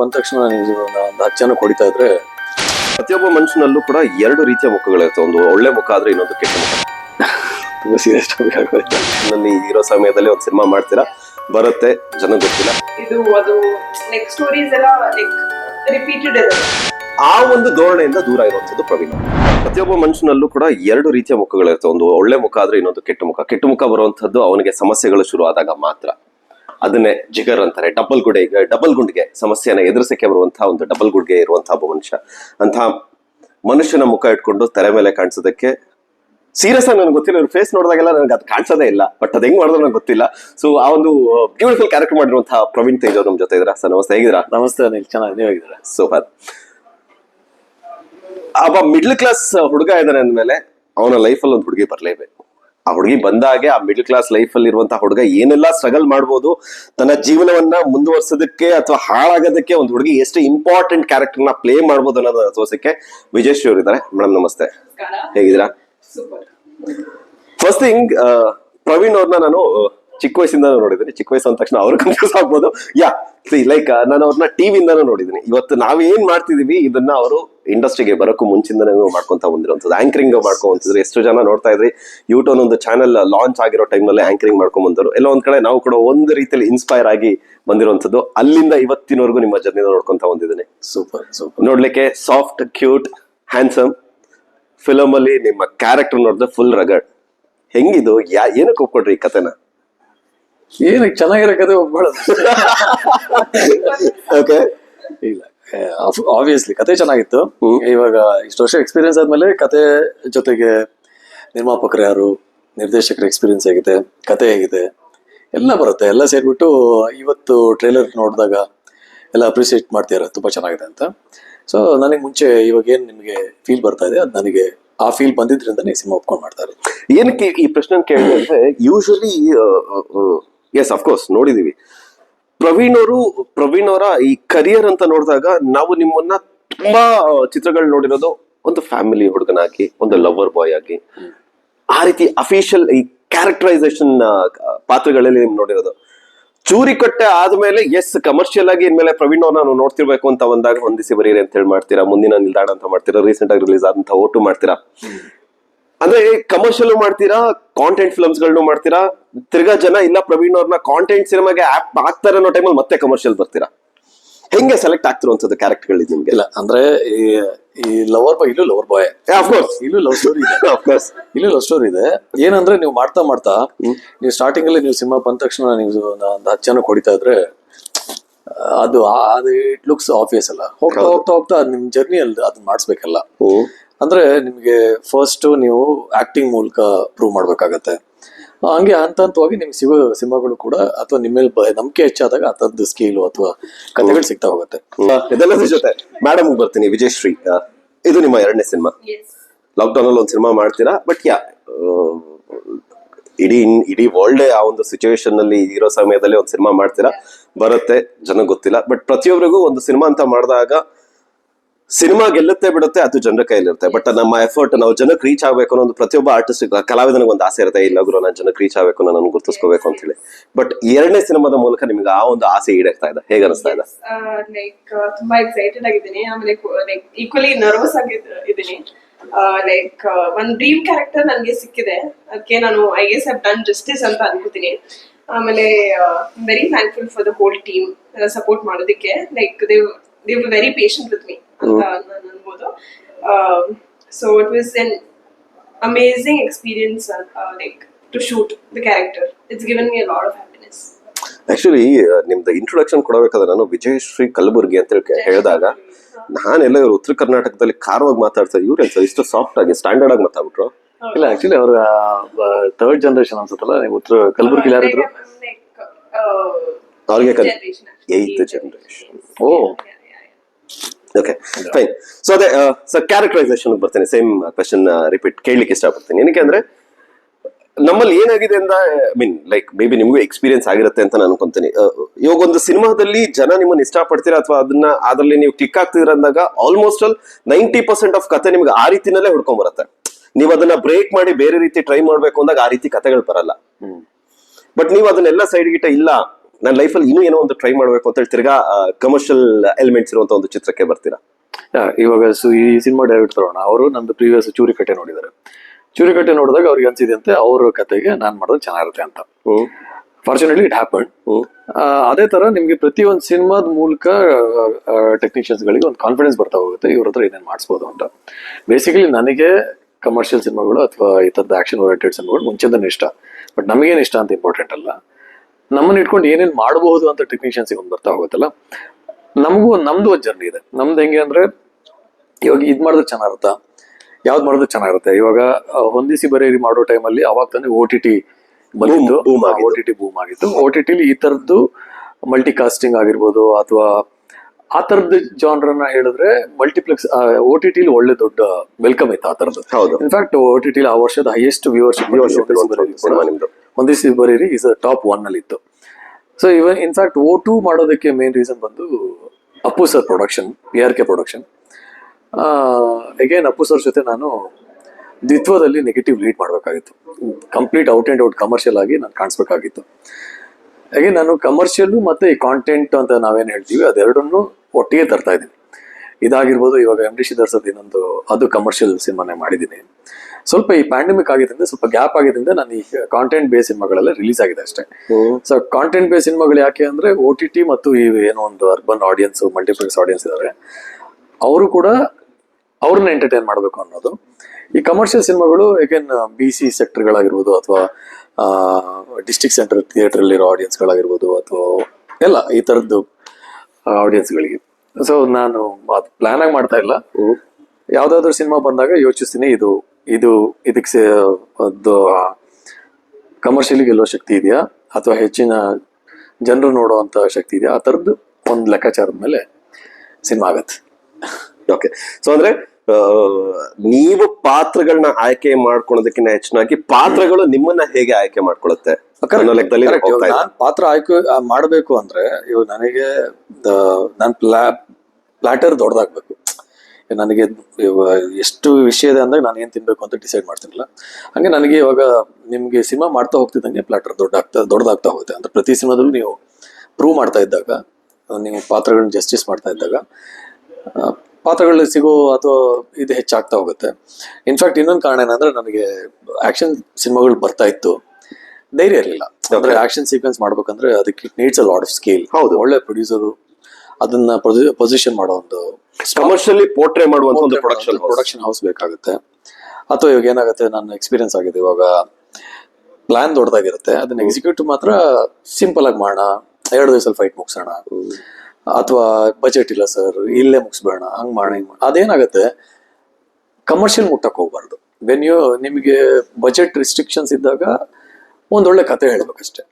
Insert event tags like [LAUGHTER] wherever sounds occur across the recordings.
ಬಂದ ತಕ್ಷಣ ಒಂದು ಹತ್ತು ಜನಕ್ಕೆ ಹೊಡಿತಾ ಇದ್ರೆ ಪ್ರತಿಯೊಬ್ಬ ಮನುಷ್ಯನಲ್ಲೂ ಕೂಡ ಎರಡು ರೀತಿಯ ಮುಖಗಳಿರ್ತವೆ ಒಂದು ಒಳ್ಳೆ ಮುಖ ಆದ್ರೆ ಇನ್ನೊಂದು ಕೆಟ್ಟ ಮುಖ. ತುಂಬಾ ಸೀರಿಯಸ್ ಟಾಪಿಕ್ ಆಗೋಯ್ತು. ನಲ್ಲಿ ಇರೋ ಸಮಯದಲ್ಲಿ ಒಂದು ಸಿನಿಮಾ ಮಾಡ್ತೀರಾ? ಬರುತ್ತೆ ಜನ ಗೊತ್ತಿಲ್ಲ. ಇದು ಅದು ಲೈಕ್ ಸ್ಟೋರೀಸ್ ಎಲ್ಲ ಲೈಕ್ ರಿಪೀಟೆಡ್ ಆ ಒಂದು ಧೋರಣೆಯಿಂದ ದೂರ ಇರುವಂತದ್ದು ಪ್ರವೀಣ್. ಪ್ರತಿಯೊಬ್ಬ ಮನುಷ್ಯನಲ್ಲೂ ಕೂಡ ಎರಡು ರೀತಿಯ ಮುಖಗಳಿರ್ತವೆ ಒಂದು ಒಳ್ಳೆ ಮುಖ ಆದ್ರೆ ಇನ್ನೊಂದು ಕೆಟ್ಟ ಮುಖ. ಕೆಟ್ಟ ಮುಖ ಬರುವಂತದ್ದು ಅವನಿಗೆ ಸಮಸ್ಯೆಗಳು ಶುರು ಆದಾಗ ಮಾತ್ರ. ಅದನ್ನೇ ಜಿಗರ್ ಅಂತಾರೆ. ಡಬಲ್ ಗುಡೆ ಡಬಲ್ ಗುಂಡಿಗೆ ಸಮಸ್ಯೆನ ಎದುರಿಸಕ್ಕೆ ಬರುವಂತಹ ಒಂದು ಡಬಲ್ ಗುಡ್ಗೆ ಇರುವಂತಹ ಒಬ್ಬ ಮನುಷ್ಯ ಅಂತ ಮನುಷ್ಯನ ಮುಖ ಇಟ್ಕೊಂಡು ತಲೆ ಮೇಲೆ ಕಾಣಿಸೋದಕ್ಕೆ ಸೀರಿಯಸ್ ಆಗಿ ನನಗೆ ಗೊತ್ತಿಲ್ಲ ಇವ್ರ ಫೇಸ್ ನೋಡಿದಾಗೆಲ್ಲ ನನಗೆ ಅದು ಕಾಣಿಸೋದೇ ಇಲ್ಲ. ಬಟ್ ಅದು ಹೆಂಗ್ ಮಾಡಿದ್ರು ನನಗೆ ಗೊತ್ತಿಲ್ಲ. ಸೊ ಆ ಒಂದು ಬ್ಯೂಟಿಫುಲ್ ಕ್ಯಾರೆಕ್ಟರ್ ಮಾಡಿರುವಂತಹ ಪ್ರವೀಣ್ ತೇಜ್ ಅವ್ರು ನಮ್ಮ ಜೊತೆ ಇದ್ರ ಸರ್ ನಮಸ್ತೆ. ಹೇಗಿದ್ದೀರಾ? ನಮಸ್ತೆ ಅನಿಲ್ ಚೆನ್ನಾಗಿ ನೀವಾಗಿದ್ದೀರಾ ಸೂಪರ್. ಒಬ್ಬ ಮಿಡ್ಲ್ ಕ್ಲಾಸ್ ಹುಡುಗ ಇದ್ದಾನೆ ಅಂದ್ಮೇಲೆ ಅವನ ಲೈಫಲ್ಲಿ ಒಂದು ಹುಡುಗಿ ಬರಲೇಬೇಕು. ಆ ಹುಡುಗಿ ಬಂದಾಗೆ ಆ ಮಿಡ್ಲ್ ಕ್ಲಾಸ್ ಲೈಫ್ ಅಲ್ಲಿ ಇರುವಂತಹ ಹುಡುಗ ಏನೆಲ್ಲ ಸ್ಟ್ರಗಲ್ ಮಾಡ್ಬೋದು ತನ್ನ ಜೀವನವನ್ನ ಮುಂದುವರ್ಸೋದಕ್ಕೆ ಅಥವಾ ಹಾಳಾಗೋದಕ್ಕೆ ಒಂದು ಹುಡುಗಿ ಎಷ್ಟು ಇಂಪಾರ್ಟೆಂಟ್ ಕ್ಯಾರೆಕ್ಟರ್ನ ಪ್ಲೇ ಮಾಡ್ಬೋದು ಅನ್ನೋದನ್ನ ತೋರಿಸಕ್ಕೆ ವಿಜಯಶ್ರೀ ಅವರು ಇದ್ದಾರೆ ಮೇಡಮ್ ನಮಸ್ತೆ ಹೇಗಿದ್ದೀರಾ? ಫಸ್ಟ್ ಥಿಂಗ್ ಪ್ರವೀಣ್ ಅವ್ರನ್ನ ನಾನು ಚಿಕ್ಕ ವಯಸ್ಸಿಂದ ನೋಡಿದ್ದೀನಿ. ಚಿಕ್ಕ ವಯಸ್ಸು ಅಂದ ತಕ್ಷಣ ಅವ್ರು ಕನ್ಫ್ಯೂಸ್ ಆಗ್ಬೋದು. ಯಾ ಲೈಕ್ ನಾನು ಅವ್ರನ್ನ ಟಿವಿಯಿಂದಾನು ನೋಡಿದ್ದೀನಿ. ಇವತ್ತು ನಾವೇನ್ ಏನ್ ಮಾಡ್ತಿದೀವಿ? ಇದನ್ನ ಅವರು ಇಂಡಸ್ಟ್ರಿಗೆ ಬರೋಕ್ಕೂ ಮುಂಚಿಂದನೇ ಮಾಡ್ಕೊಂತ ಬಂದಿರೋಂಥದ್ದು. ಆಂಕರಿಂಗ್ ಮಾಡ್ಕೊಂತಿದ್ರು ಎಷ್ಟು ಜನ ನೋಡ್ತಾ ಇದ್ರಿ. ಯೂಟ್ಯೂಬ್ ಒಂದು ಚಾನಲ್ ಲಾಂಚ್ ಆಗಿರೋ ಟೈಮ್ನಲ್ಲಿ ಆಂಕರಿಂಗ್ ಮಾಡ್ಕೊಂಡ್ ಬಂದರು ಎಲ್ಲ ಒಂದ್ ಕಡೆ ನಾವು ಕೂಡ ಒಂದು ರೀತಿಯಲ್ಲಿ ಇನ್ಸ್ಪೈರ್ ಆಗಿ ಬಂದಿರುವಂತದ್ದು ಅಲ್ಲಿಂದ ಇವತ್ತಿನವರೆಗೂ ನಿಮ್ಮ ಜರ್ನಿ ನೋಡ್ಕೊಂತ ಬಂದಿದ್ದೀನಿ. ಸೂಪರ್ ಸೂಪರ್ ನೋಡ್ಲಿಕ್ಕೆ ಸಾಫ್ಟ್ ಕ್ಯೂಟ್ ಹ್ಯಾಂಡ್ಸಮ್ ಫಿಲಮ್ ಅಲ್ಲಿ ನಿಮ್ಮ ಕ್ಯಾರೆಕ್ಟರ್ ನೋಡಿದ್ರೆ ಫುಲ್ ರಗಡ್. ಹೆಂಗಿದು? ಯಾ ಏನಕ್ಕೆ ಒಪ್ಕೊಡ್ರಿ ಈ ಕತೆನ ಏನಕ್ಕೆ ಚೆನ್ನಾಗಿರೋ ಕತೆ ಓಕೆ ಇಲ್ಲ. ಆಬ್ವಿಯಸ್ಲಿ ಕತೆ ಚೆನ್ನಾಗಿತ್ತು. ಇವಾಗ ಇಷ್ಟು ವರ್ಷ ಎಕ್ಸ್ಪೀರಿಯನ್ಸ್ ಆದ್ಮೇಲೆ ಕತೆ ಜೊತೆಗೆ ನಿರ್ಮಾಪಕರು ಯಾರು ನಿರ್ದೇಶಕರ ಎಕ್ಸ್ಪೀರಿಯನ್ಸ್ ಆಗಿದೆ ಕತೆ ಹೇಗಿದೆ ಎಲ್ಲ ಬರುತ್ತೆ. ಎಲ್ಲ ಸೇರಿಬಿಟ್ಟು ಇವತ್ತು ಟ್ರೇಲರ್ ನೋಡಿದಾಗ ಎಲ್ಲ ಅಪ್ರಿಸಿಯೇಟ್ ಮಾಡ್ತೀರ ತುಂಬಾ ಚೆನ್ನಾಗಿದೆ ಅಂತ. ಸೊ ನನಗೆ ಮುಂಚೆ ಇವಾಗ ಏನು ನಿಮಗೆ ಫೀಲ್ ಬರ್ತಾ ಇದೆ? ಅದು ನನಗೆ ಆ ಫೀಲ್ ಬಂದಿದ್ರಿಂದ ಸಿನಿಮಾ ಒಪ್ಕೊಂಡು ಮಾಡ್ತಾರೆ ಏನಕ್ಕೆ ಈ ಪ್ರಶ್ನೆ ಕೇಳಿದ್ರೆ ಅಂದ್ರೆ ಯೂಶಲಿ ಎಸ್ ಅಫ್ಕೋರ್ಸ್ ನೋಡಿದೀವಿ. ಪ್ರವೀಣ್ ಅವರು ಪ್ರವೀಣ್ ಅವರ ಈ ಕರಿಯರ್ ಅಂತ ನೋಡಿದಾಗ ನಾವು ನಿಮ್ಮನ್ನ ತುಂಬಾ ಚಿತ್ರಗಳು ನೋಡಿರೋದು ಒಂದು ಫ್ಯಾಮಿಲಿ ಹುಡುಗನಾಗಿ, ಒಂದು ಲವರ್ ಬಾಯ್ ಆಗಿ. ಆ ರೀತಿ ಅಫಿಷಿಯಲ್ ಈ ಕ್ಯಾರೆಕ್ಟರೈಸೇಷನ್ ಪಾತ್ರಗಳಲ್ಲಿ ನಿಮ್ ನೋಡಿರೋದು. ಚೂರಿ ಕಟ್ಟೆ ಆದ್ಮೇಲೆ ಎಸ್ ಕಮರ್ಷಿಯಲ್ ಆಗಿ ಇನ್ಮೇಲೆ ಪ್ರವೀಣ್ ಅವ್ರನ್ನ ನಾವು ನೋಡ್ತಿರ್ಬೇಕು ಅಂತ ಬಂದಾಗ ಹೊಂದಿಸಿ ಬರೀರಿ ಅಂತ ಹೇಳಿ ಮಾಡ್ತೀರಾ? ಮುಂದಿನ ನಿಲ್ದಾಣ ಅಂತ ಮಾಡ್ತೀರಾ? ರೀಸೆಂಟ್ ಆಗಿ ರಿಲೀಸ್ ಆದಂತ ಓಟು ಮಾಡ್ತೀರಾ? ಅಂದ್ರೆ ಕಮರ್ಷಿಯಲ್ ಮಾಡ್ತೀರಾ ಕಾಂಟೆಂಟ್ ಫಿಲ್ಮ್ಸ್ಗಳನ್ನು ಮಾಡ್ತೀರಾ? ತಿರ್ಗಾ ಜನ ಇಲ್ಲ ಪ್ರವೀಣ್ ಅವ್ರನ್ನ ಕಾಂಟೆಂಟ್ ಸಿನಿಮಾಗೆ ಆಪ್ ಹಾಕ್ತಾರೆ ಅನ್ನೋ ಟೈಮಲ್ಲಿ ಮತ್ತೆ ಕಮರ್ಷಿಯಲ್ ಬರ್ತೀರಾ? ಹೆಂಗೆ ಸೆಲೆಕ್ಟ್ ಆಗ್ತಿರುವಂತದ್ದು ಕ್ಯಾರೆಕ್ಟರ್ಗಳು ನಿಮ್ಗೆ? ಇಲ್ಲ ಅಂದ್ರೆ ಈ ಲವರ್ ಬಾಯ್ ಇಲ್ಲೂ ಲವರ್ ಬಾಯ್ ಅಫ್ಕೋರ್ಸ್ ಇಲ್ಲೂ ಲವ್ ಸ್ಟೋರಿ ಇದೆ. [LAUGHS] ಅಫ್ಕೋರ್ಸ್ ಇಲ್ಲೂ ಲವ್ ಸ್ಟೋರಿ ಇದೆ. ಏನಂದ್ರೆ ನೀವು ಮಾಡ್ತಾ ಮಾಡ್ತಾ ನೀವು ಸ್ಟಾರ್ಟಿಂಗ್ ಅಲ್ಲಿ ನೀವು ಸಿನಿಮಾ ಬಂದ ತಕ್ಷಣ ನೀವು ಒಂದು ಹತ್ತು ಜನ ಹೊಡಿತಾ ಇದ್ರೆ ಅದು ಅದು ಇಟ್ ಲುಕ್ಸ್ ಆಫಿಯಸ್ ಅಲ್ಲ. ಹೋಗ್ತಾ ಹೋಗ್ತಾ ಹೋಗ್ತಾ ನಿಮ್ ಜರ್ನಿ ಅಲ್ಲಿ ಅದನ್ನ ಮಾಡಿಸ್ಬೇಕಲ್ಲ. ಅಂದ್ರೆ ನಿಮ್ಗೆ ಫಸ್ಟ್ ನೀವು ಆಕ್ಟಿಂಗ್ ಮೂಲಕ ಪ್ರೂವ್ ಮಾಡ್ಬೇಕಾಗತ್ತೆ. ಹಂಗೆ ಹಂತ ಹಂತವಾಗಿ ನಿಮ್ಗೆ ಸಿಗೋ ಸಿನಿಮಾಗಳು ಕೂಡ ಅಥವಾ ನಿಮ್ಮ ಮೇಲೆ ನಂಬಿಕೆ ಹೆಚ್ಚಾದಾಗ ಅಂತ ಸ್ಕೇಲು ಅಥವಾ ಕಥೆಗಳು ಸಿಗ್ತಾ ಹೋಗುತ್ತೆ. ಇದೆಲ್ಲದ್ರ ಜೊತೆ ಮೇಡಮ್ ಬರ್ತೀನಿ ವಿಜಯಶ್ರೀ. ಇದು ನಿಮ್ಮ ಎರಡನೇ ಸಿನಿಮಾ. ಎಸ್ ಲಾಕ್ಡೌನ್ ಅಲ್ಲಿ ಒಂದು ಸಿನಿಮಾ ಮಾಡ್ತೀರಾ? ಬಟ್ ಯಾ ಇಡೀ ಇಡೀ ವರ್ಲ್ಡ್ ಆ ಒಂದು ಸಿಚುವೇಶನ್ನಲ್ಲಿ ಇರೋ ಸಮಯದಲ್ಲಿ ಒಂದು ಸಿನಿಮಾ ಮಾಡ್ತೀರಾ? ಬರುತ್ತೆ ಜನ ಗೊತ್ತಿಲ್ಲ. ಬಟ್ ಪ್ರತಿಯೊಬ್ಬರಿಗೂ ಒಂದು ಸಿನಿಮಾ ಅಂತ ಮಾಡಿದಾಗ ಸಿನಿಮಾ ಗೆಲ್ಲುತ್ತೆ ಬಿಡುತ್ತೆ ಅದು ಜನರ ಕೈಲಿರುತ್ತೆ ಬಟ್ ನಮ್ಮ ಎಫರ್ಟ್ ನಾವು ಜನಕ್ಕೆ ರೀಚ್ ಆಗಬೇಕು ಅನ್ನೋ ಒಂದು ಪ್ರತಿಯೊಬ್ಬ ಆರ್ಟಿಸ್ಟ್ ಕಲಾವಿದನಿಗೆ ಒಂದು ಆಸೆ ಇರುತ್ತೆ ಇಲ್ಲ ಗುರು ನಾನು ಜನಕ್ಕೆ ರೀಚ್ ಆಗಬೇಕು ನಾನು ಗುರುತಿಸ್ಕೋಬೇಕು ಅಂತ ಹೇಳಿ ಬಟ್ ಎರಡನೇ ಸಿನಿಮಾದ ಮೂಲಕ ನಿಮ್ಗೆ ಆ ಒಂದು ಆಸೆ ಈಡೇರ್ತಾ ಇದೆ. ಹೇಗೆ ಅನಿಸ್ತಾ ಇದೆ? ಲೈಕ್ ತುಂಬಾ ಎಕ್ಸೈಟೆಡ್ ಆಗಿದ್ದೀನಿ. ಆಮೇಲೆ ಲೈಕ್ ಈಕ್ವಲಿ ನರ್ವಸ್ ಆಗಿದ್ದೀನಿ ಲೈಕ್ ಒಂದ್ ಡ್ರೀಮ್ ಕ್ಯಾರೆಕ್ಟರ್ ನನಗೆ ಸಿಕ್ಕಿದೆ. ಅದಕ್ಕೆ ನಾನು I as have done justice ಅಂತ ಅನ್ಕೋತೀನಿ. ಆಮೇಲೆ very thankful for the whole team support ಮಾಡೋದಕ್ಕೆ. Like Dev Dev very patient with me ಅಂತ ಅನ್ಬೋದು so it was an amazing experience like to shoot the character it's given me a lot of happiness actually ನಿಮ್ದು introduction ಕೊಡಬೇಕಾದ್ರೆ ನಾನು ವಿಜಯಶ್ರೀ ಕಲಬುರ್ಗಿ ಅಂತ ಹೇಳಿ ಹೇಳಿದಾಗ ನಾನೆಲ್ಲ ಇವರು ಉತ್ತರ ಕರ್ನಾಟಕದಲ್ಲಿ ಕಾರವಾಗಿ ಮಾತಾಡ್ತಾರೆ. ಇವ್ರು ಇಷ್ಟು ಸಾಫ್ಟ್ ಆಗಿ ಸ್ಟ್ಯಾಂಡರ್ಡ್ ಆಗಿ ಮಾತಾಡ್ಬಿಟ್ರು? ಇಲ್ಲ ಆಕ್ಚುಲಿ ಅವ್ರ ಥರ್ಡ್ ಜನರೇಷನ್ ಅನ್ಸುತ್ತಲ್ಲ ನೀವು ಉತ್ತರ ಕಲಬುರ್ಗಿ ಯಾರಿದ್ರು? ಅವ್ರಿಗೆ ಕಲ್ Generation, ಏಯ್ತ್ ಜನರೇಷನ್ ಓ. ಓಕೆ ಫೈನ್ ಸೊ ಅದೇ ಸರ್ ಕ್ಯಾರೆಕ್ಟರೈಸೇಷನ್ ಬರ್ತೇನೆ ಸೇಮ್ ಕ್ವೆಶನ್ ರಿಪೀಟ್ ಕೇಳಲಿಕ್ಕೆ ಇಷ್ಟಪಡ್ತೀನಿ. ಏನಕ್ಕೆ ಅಂದ್ರೆ ನಮ್ಮಲ್ಲಿ ಏನಾಗಿದೆ ಅಂತ I mean like may be ನಿಮಗೂ ಎಕ್ಸ್ಪೀರಿಯನ್ಸ್ ಆಗಿರುತ್ತೆ ಅಂತ ನಾನು ಅನ್ಕೊಂತೀನಿ. ಇವಾಗ ಒಂದು ಸಿನಿಮಾದಲ್ಲಿ ಜನ ನಿಮ್ಮನ್ನ ಇಷ್ಟಪಡ್ತೀರಾ ಅಥವಾ ಅದನ್ನ ಅದರಲ್ಲಿ ನೀವು ಕ್ಲಿಕ್ ಆಗ್ತಿದ್ರ ಅಂದಾಗ almost all ninety percent of ಕತೆ ನಿಮ್ಗೆ ಆ ರೀತಿನಲ್ಲೇ ಹುಡ್ಕೊಂಡ್ ಬರುತ್ತೆ ನೀವು ಅದನ್ನ ಬ್ರೇಕ್ ಮಾಡಿ ಬೇರೆ ರೀತಿ ಟ್ರೈ ಮಾಡ್ಬೇಕು ಅಂದಾಗ ಆ ರೀತಿ ಕತೆಗಳು ಬರಲ್ಲ. ಬಟ್ ನೀವು ಅದನ್ನೆಲ್ಲ ಸೈಡ್ ಗಿಟ್ಟ ಇಲ್ಲ ನನ್ನ ಲೈಫಲ್ಲಿ ಇನ್ನೂ ಏನೋ ಒಂದು ಟ್ರೈ ಮಾಡಬೇಕು ಅಂತ ಹೇಳಿ ತಿರ್ಗಾ ಕಮರ್ಷಿಯಲ್ ಎಲಿಮೆಂಟ್ಸ್ ಇರುವಂತ ಒಂದು ಚಿತ್ರಕ್ಕೆ ಬರ್ತೀರಾ? ಇವಾಗ ಸು ಈ ಸಿನಿಮಾ ಡೈರೆಕ್ಟ್ ತರೋಣ ಅವರು ನಂದು ಪ್ರೀವಿಯಸ್ ಚೂರಿ ಕಟ್ಟೆ ನೋಡಿದ್ದಾರೆ. ಚೂರಿ ಕಟ್ಟೆ ನೋಡಿದಾಗ ಅವ್ರಿಗೆ ಅನ್ಸಿದಂತೆ ಅವ್ರ ಕತೆಗೆ ನಾನು ಮಾಡೋದು ಚೆನ್ನಾಗಿರುತ್ತೆ ಅಂತ. ಫಾರ್ಚುನೇಟ್ಲಿ ಇಟ್ ಹ್ಯಾಪನ್ ಅದೇ ತರ ನಿಮ್ಗೆ ಪ್ರತಿ ಒಂದು ಸಿನಿಮಾದ ಮೂಲಕ ಟೆಕ್ನಿಷಿಯನ್ಸ್ ಗಳಿಗೆ ಒಂದು ಕಾನ್ಫಿಡೆನ್ಸ್ ಬರ್ತಾ ಹೋಗುತ್ತೆ ಇವ್ರ ಹತ್ರ ಏನೇನು ಮಾಡಿಸ್ಬೋದು ಅಂತ. ಬೇಸಿಕಲಿ ನನಗೆ ಕಮರ್ಷಿಯಲ್ ಸಿನಿಮಾಗಳು ಅಥವಾ ಈ ಥರದ ಆಕ್ಷನ್ ಓರಿಯೆಂಟೆಡ್ ಸಿನಿಮಾಗಳು ಮುಂಚೆನೇ ಇಷ್ಟ. ಬಟ್ ನಮಗೇನು ಇಷ್ಟ ಅಂತ ಇಂಪಾರ್ಟೆಂಟ್ ಅಲ್ಲ. ನಮ್ಮನ್ನ ಇಟ್ಕೊಂಡು ಏನೇನ್ ಮಾಡಬಹುದು ಅಂತ ಟೆಕ್ನಿಷಿಯನ್ಸಿಗೆ ಒಂದು ಬರ್ತಾ ಹೋಗುತ್ತಲ್ಲ ನಮಗೂ ನಮ್ದು ಒಂದು ಜರ್ನಿ ಇದೆ. ನಮ್ದು ಹೆಂಗೆ ಅಂದ್ರೆ ಇವಾಗ ಇದ್ ಮಾಡಿದ್ರೆ ಚೆನ್ನಾಗಿರುತ್ತಾ? ಯಾವ್ದು ಮಾಡಿದ್ರೆ ಚೆನ್ನಾಗಿರುತ್ತೆ? ಇವಾಗ ಹೊಂದಿಸಿ ಬರೆಯಿರಿ ಮಾಡೋ ಟೈಮಲ್ಲಿ ಅವಾಗ ತಾನೇ ಓ ಟಿ ಟಿ ಆಗಿದ್ದು. ಓ ಟಿ ಟಿ ಬೂಮ್ ಆಗಿತ್ತು. ಓ ಟಿ ಟಿಲಿ ಈ ತರದ್ದು ಮಲ್ಟಿ ಕಾಸ್ಟಿಂಗ್ ಆಗಿರ್ಬೋದು ಅಥವಾ ಆ ಥರದ್ದು ಜಾನ್ರನ್ನ ಹೇಳಿದ್ರೆ ಮಲ್ಟಿಪ್ಲೆಕ್ಸ್ ಓ ಟಿ ಟಿಲಿ ಒಳ್ಳೆ ದೊಡ್ಡ ವೆಲ್ಕಮ್ ಇತ್ತು ಆ ತರದ್ದು. ಹೌದು. ಇನ್ಫ್ಯಾಕ್ಟ್ ಓ ಟಿ ಟಿಲಿ ಆ ವರ್ಷದ ಹೈಯೆಸ್ಟ್ ವ್ಯೂವರ್ಶಿಪ್ ವ್ಯೂವರ್ಶಿಪ್. ಹೊಂದಿಸಿ ಬರೀರಿ ಇಸ್ ಟಾಪ್ ಒನ್ ಅಲ್ಲಿ ಇತ್ತು so even in fact O two ಮಾಡೋದಕ್ಕೆ ಮೇನ್ ರೀಸನ್ ಬಂದು Appu sir production P R K production again Appu sir ಜೊತೆ ನಾನು ದ್ವಿತ್ವದಲ್ಲಿ ನೆಗೆಟಿವ್ ಲೀಡ್ ಮಾಡಬೇಕಾಗಿತ್ತು. Complete out and out commercial ಆಗಿ ನಾನು ಕಾಣಿಸ್ಬೇಕಾಗಿತ್ತು. ಹಾಗೆ ನಾನು ಕಮರ್ಷಿಯಲ್ಲು ಮತ್ತು ಈ ಕಾಂಟೆಂಟ್ ಅಂತ ನಾವೇನು ಹೇಳ್ತೀವಿ, ಅದೆರಡನ್ನು ಒಟ್ಟಿಗೆ ತರ್ತಾ ಇದ್ದೀನಿ. ಇದಾಗಿರ್ಬೋದು, ಇವಾಗ ಎಂ ಡಿ ಸಿದ್ಧಾರ್ಥ್ ಇನ್ನೊಂದು, ಅದು ಕಮರ್ಷಿಯಲ್ ಸಿನಿಮಾನೇ ಮಾಡಿದ್ದೀನಿ. ಸ್ವಲ್ಪ ಈ ಪ್ಯಾಂಡಮಿಕ್ ಆಗಿದ್ರಿಂದ ಸ್ವಲ್ಪ ಗ್ಯಾಪ್ ಆಗಿದ್ರಿಂದ ನಾನು ಈ ಕಾಂಟೆಂಟ್ ಬೇಸ್ ಸಿನಿಮಾಗಳೆಲ್ಲ ರಿಲೀಸ್ ಆಗಿದೆ ಅಷ್ಟೇ. ಸೊ ಕಾಂಟೆಂಟ್ ಬೇಸ್ ಸಿನಿಮಾಗಳು ಯಾಕೆ ಅಂದ್ರೆ ಓ ಟಿ ಟಿ ಮತ್ತು ಈ ಏನೋ ಒಂದು ಅರ್ಬನ್ ಆಡಿಯನ್ಸ್ ಮಲ್ಟಿಪ್ಲೆಕ್ಸ್ ಆಡಿಯನ್ಸ್ ಇದ್ದಾರೆ ಅವರು ಕೂಡ ಅವ್ರನ್ನ ಎಂಟರ್ಟೈನ್ ಮಾಡಬೇಕು ಅನ್ನೋದು. ಈ ಕಮರ್ಷಿಯಲ್ ಸಿನಿಮಾಗಳು ಏಕೆನ್ ಬಿ ಸಿ ಸೆಕ್ಟರ್ಗಳಾಗಿರ್ಬೋದು ಅಥವಾ ಡಿಸ್ಟಿಕ್ ಸೆಂಟರ್ ಥಿಯೇಟ್ರಲ್ಲಿರೋ ಆಡಿಯನ್ಸ್ಗಳಾಗಿರ್ಬೋದು ಅಥವಾ ಎಲ್ಲ ಈ ಥರದ್ದು ಆಡಿಯನ್ಸ್ಗಳಿಗೆ ಸೊ ನಾನು ಅದು ಪ್ಲಾನ್ ಆಗಿ ಮಾಡ್ತಾ ಇಲ್ಲ. ಯಾವ್ದಾದ್ರು ಸಿನಿಮಾ ಬಂದಾಗ ಯೋಚಿಸ್ತೀನಿ ಇದು ಇದು ಇದಕ್ಕೆ ಒಂದು ಕಮರ್ಷಿಯಲ್ ಗೆಲ್ಲೋ ಶಕ್ತಿ ಇದೆಯಾ? ಅಥವಾ ಹೆಚ್ಚಿನ ಜನರು ನೋಡುವಂತ ಶಕ್ತಿ ಇದೆಯಾ? ಆ ಥರದ್ದು ಒಂದು ಲೆಕ್ಕಾಚಾರದ ಮೇಲೆ ಸಿನಿಮಾ ಆಗತ್ತೆ. ಓಕೆ ಸೊ ಅಂದ್ರೆ ನೀವು ಪಾತ್ರಗಳನ್ನ ಆಯ್ಕೆ ಮಾಡ್ಕೊಳ್ಳೋದಕ್ಕಿಂತ ಹೆಚ್ಚಿನಾಗಿ ಪಾತ್ರಗಳು ನಿಮ್ಮನ್ನ ಹೇಗೆ ಆಯ್ಕೆ ಮಾಡ್ಕೊಳುತ್ತೆ. ನಾನ್ ಪಾತ್ರ ಆಯ್ಕೆ ಮಾಡಬೇಕು ಅಂದ್ರೆ ಇವಾಗ ನನಗೆ ನಾನು ಪ್ಲಾ ಪ್ಲಾಟರ್ ದೊಡ್ಡದಾಗ್ಬೇಕು ನನಗೆ ಇವಾಗ ಎಷ್ಟು ವಿಷಯ ಇದೆ ಅಂದಾಗ ನಾನು ಏನು ತಿನ್ಬೇಕು ಅಂತ ಡಿಸೈಡ್ ಮಾಡ್ತಿರಲಿಲ್ಲ. ಹಂಗೆ ನನಗೆ ಇವಾಗ ನಿಮಗೆ ಸಿನಿಮಾ ಮಾಡ್ತಾ ಹೋಗ್ತಿದ್ದಂಗೆ ಪ್ಲಾಟರ್ ದೊಡ್ಡ ಆಗ್ತಾ ದೊಡ್ಡದಾಗ್ತಾ ಹೋಗುತ್ತೆ. ಅಂದ್ರೆ ಪ್ರತಿ ಸಿನಿಮಾದಲ್ಲೂ ನೀವು ಪ್ರೂವ್ ಮಾಡ್ತಾ ಇದ್ದಾಗ ನೀವು ಪಾತ್ರಗಳನ್ನ ಜಸ್ಟಿಸ್ ಮಾಡ್ತಾ ಇದ್ದಾಗ ಪಾತ್ರಗಳಲ್ಲಿ ಪಾತ್ರಗಳು ಸಿಗೋ ಅಥವಾ ಇದು ಹೆಚ್ಚಾಗ್ತಾ ಹೋಗುತ್ತೆ. ಇನ್ಫ್ಯಾಕ್ಟ್ ಇನ್ನೊಂದು ಕಾರಣ ಏನಂದ್ರೆ ನನಗೆ ಆಕ್ಷನ್ ಸಿನಿಮಾಗಳು ಬರ್ತಾ ಇತ್ತು. ಧೈರ್ಯ ಇರಲಿಲ್ಲ. ಅಂದ್ರೆ ಆಕ್ಷನ್ ಸೀಕ್ವೆನ್ಸ್ ಮಾಡ್ಬೇಕಂದ್ರೆ ಅದಕ್ಕೆ needs a lot of scale ಹೌದು. ಒಳ್ಳೆ ಪ್ರೊಡ್ಯೂಸರು ಅದನ್ನ ಪೊಸಿಷನ್ ಮಾಡೋ ಒಂದು ಕಮರ್ಷಿಯಲಿ ಪೋರ್ಟ್ರೇ ಮಾಡುವಂತ ಒಂದು ಪ್ರೊಡಕ್ಷನ್ ಪ್ರೊಡಕ್ಷನ್ ಹೌಸ್ ಬೇಕಾಗುತ್ತೆ. ಅಥವಾ ಇವಾಗ ಏನಾಗುತ್ತೆ ನನ್ನ ಎಕ್ಸ್ಪೀರಿಯನ್ಸ್ ಆಗಿದೆ. ಇವಾಗ ಪ್ಲಾನ್ ದೊಡ್ಡದಾಗಿರುತ್ತೆ. ಅದನ್ನ ಎಕ್ಸಿಕ್ಯೂಟಿವ್ ಮಾತ್ರ ಸಿಂಪಲ್ ಆಗಿ ಮಾಡೋಣ. ಎರಡು ದಿವಸ ಫೈಟ್ ಮುಗಿಸೋಣ. ಅಥವಾ ಬಜೆಟ್ ಇಲ್ಲ ಸರ್ ಇಲ್ಲೇ ಮುಗಿಸ್ಬೇಡ. ಹಂಗ್ ಮಾಡೋಣ ಹಿಂಗ್ ಅದೇನಾಗುತ್ತೆ ಕಮರ್ಷಿಯಲ್ ಮುಟ್ಟಕ್ಕೆ ಹೋಗ್ಬಾರ್ದು. ವೆನ್ ಯು ನಿಮಗೆ ಬಜೆಟ್ ರಿಸ್ಟ್ರಿಕ್ಷನ್ಸ್ ಇದ್ದಾಗ ಒಂದೊಳ್ಳೆ ಕತೆ ಹೇಳ್ಬೇಕಷ್ಟೆ.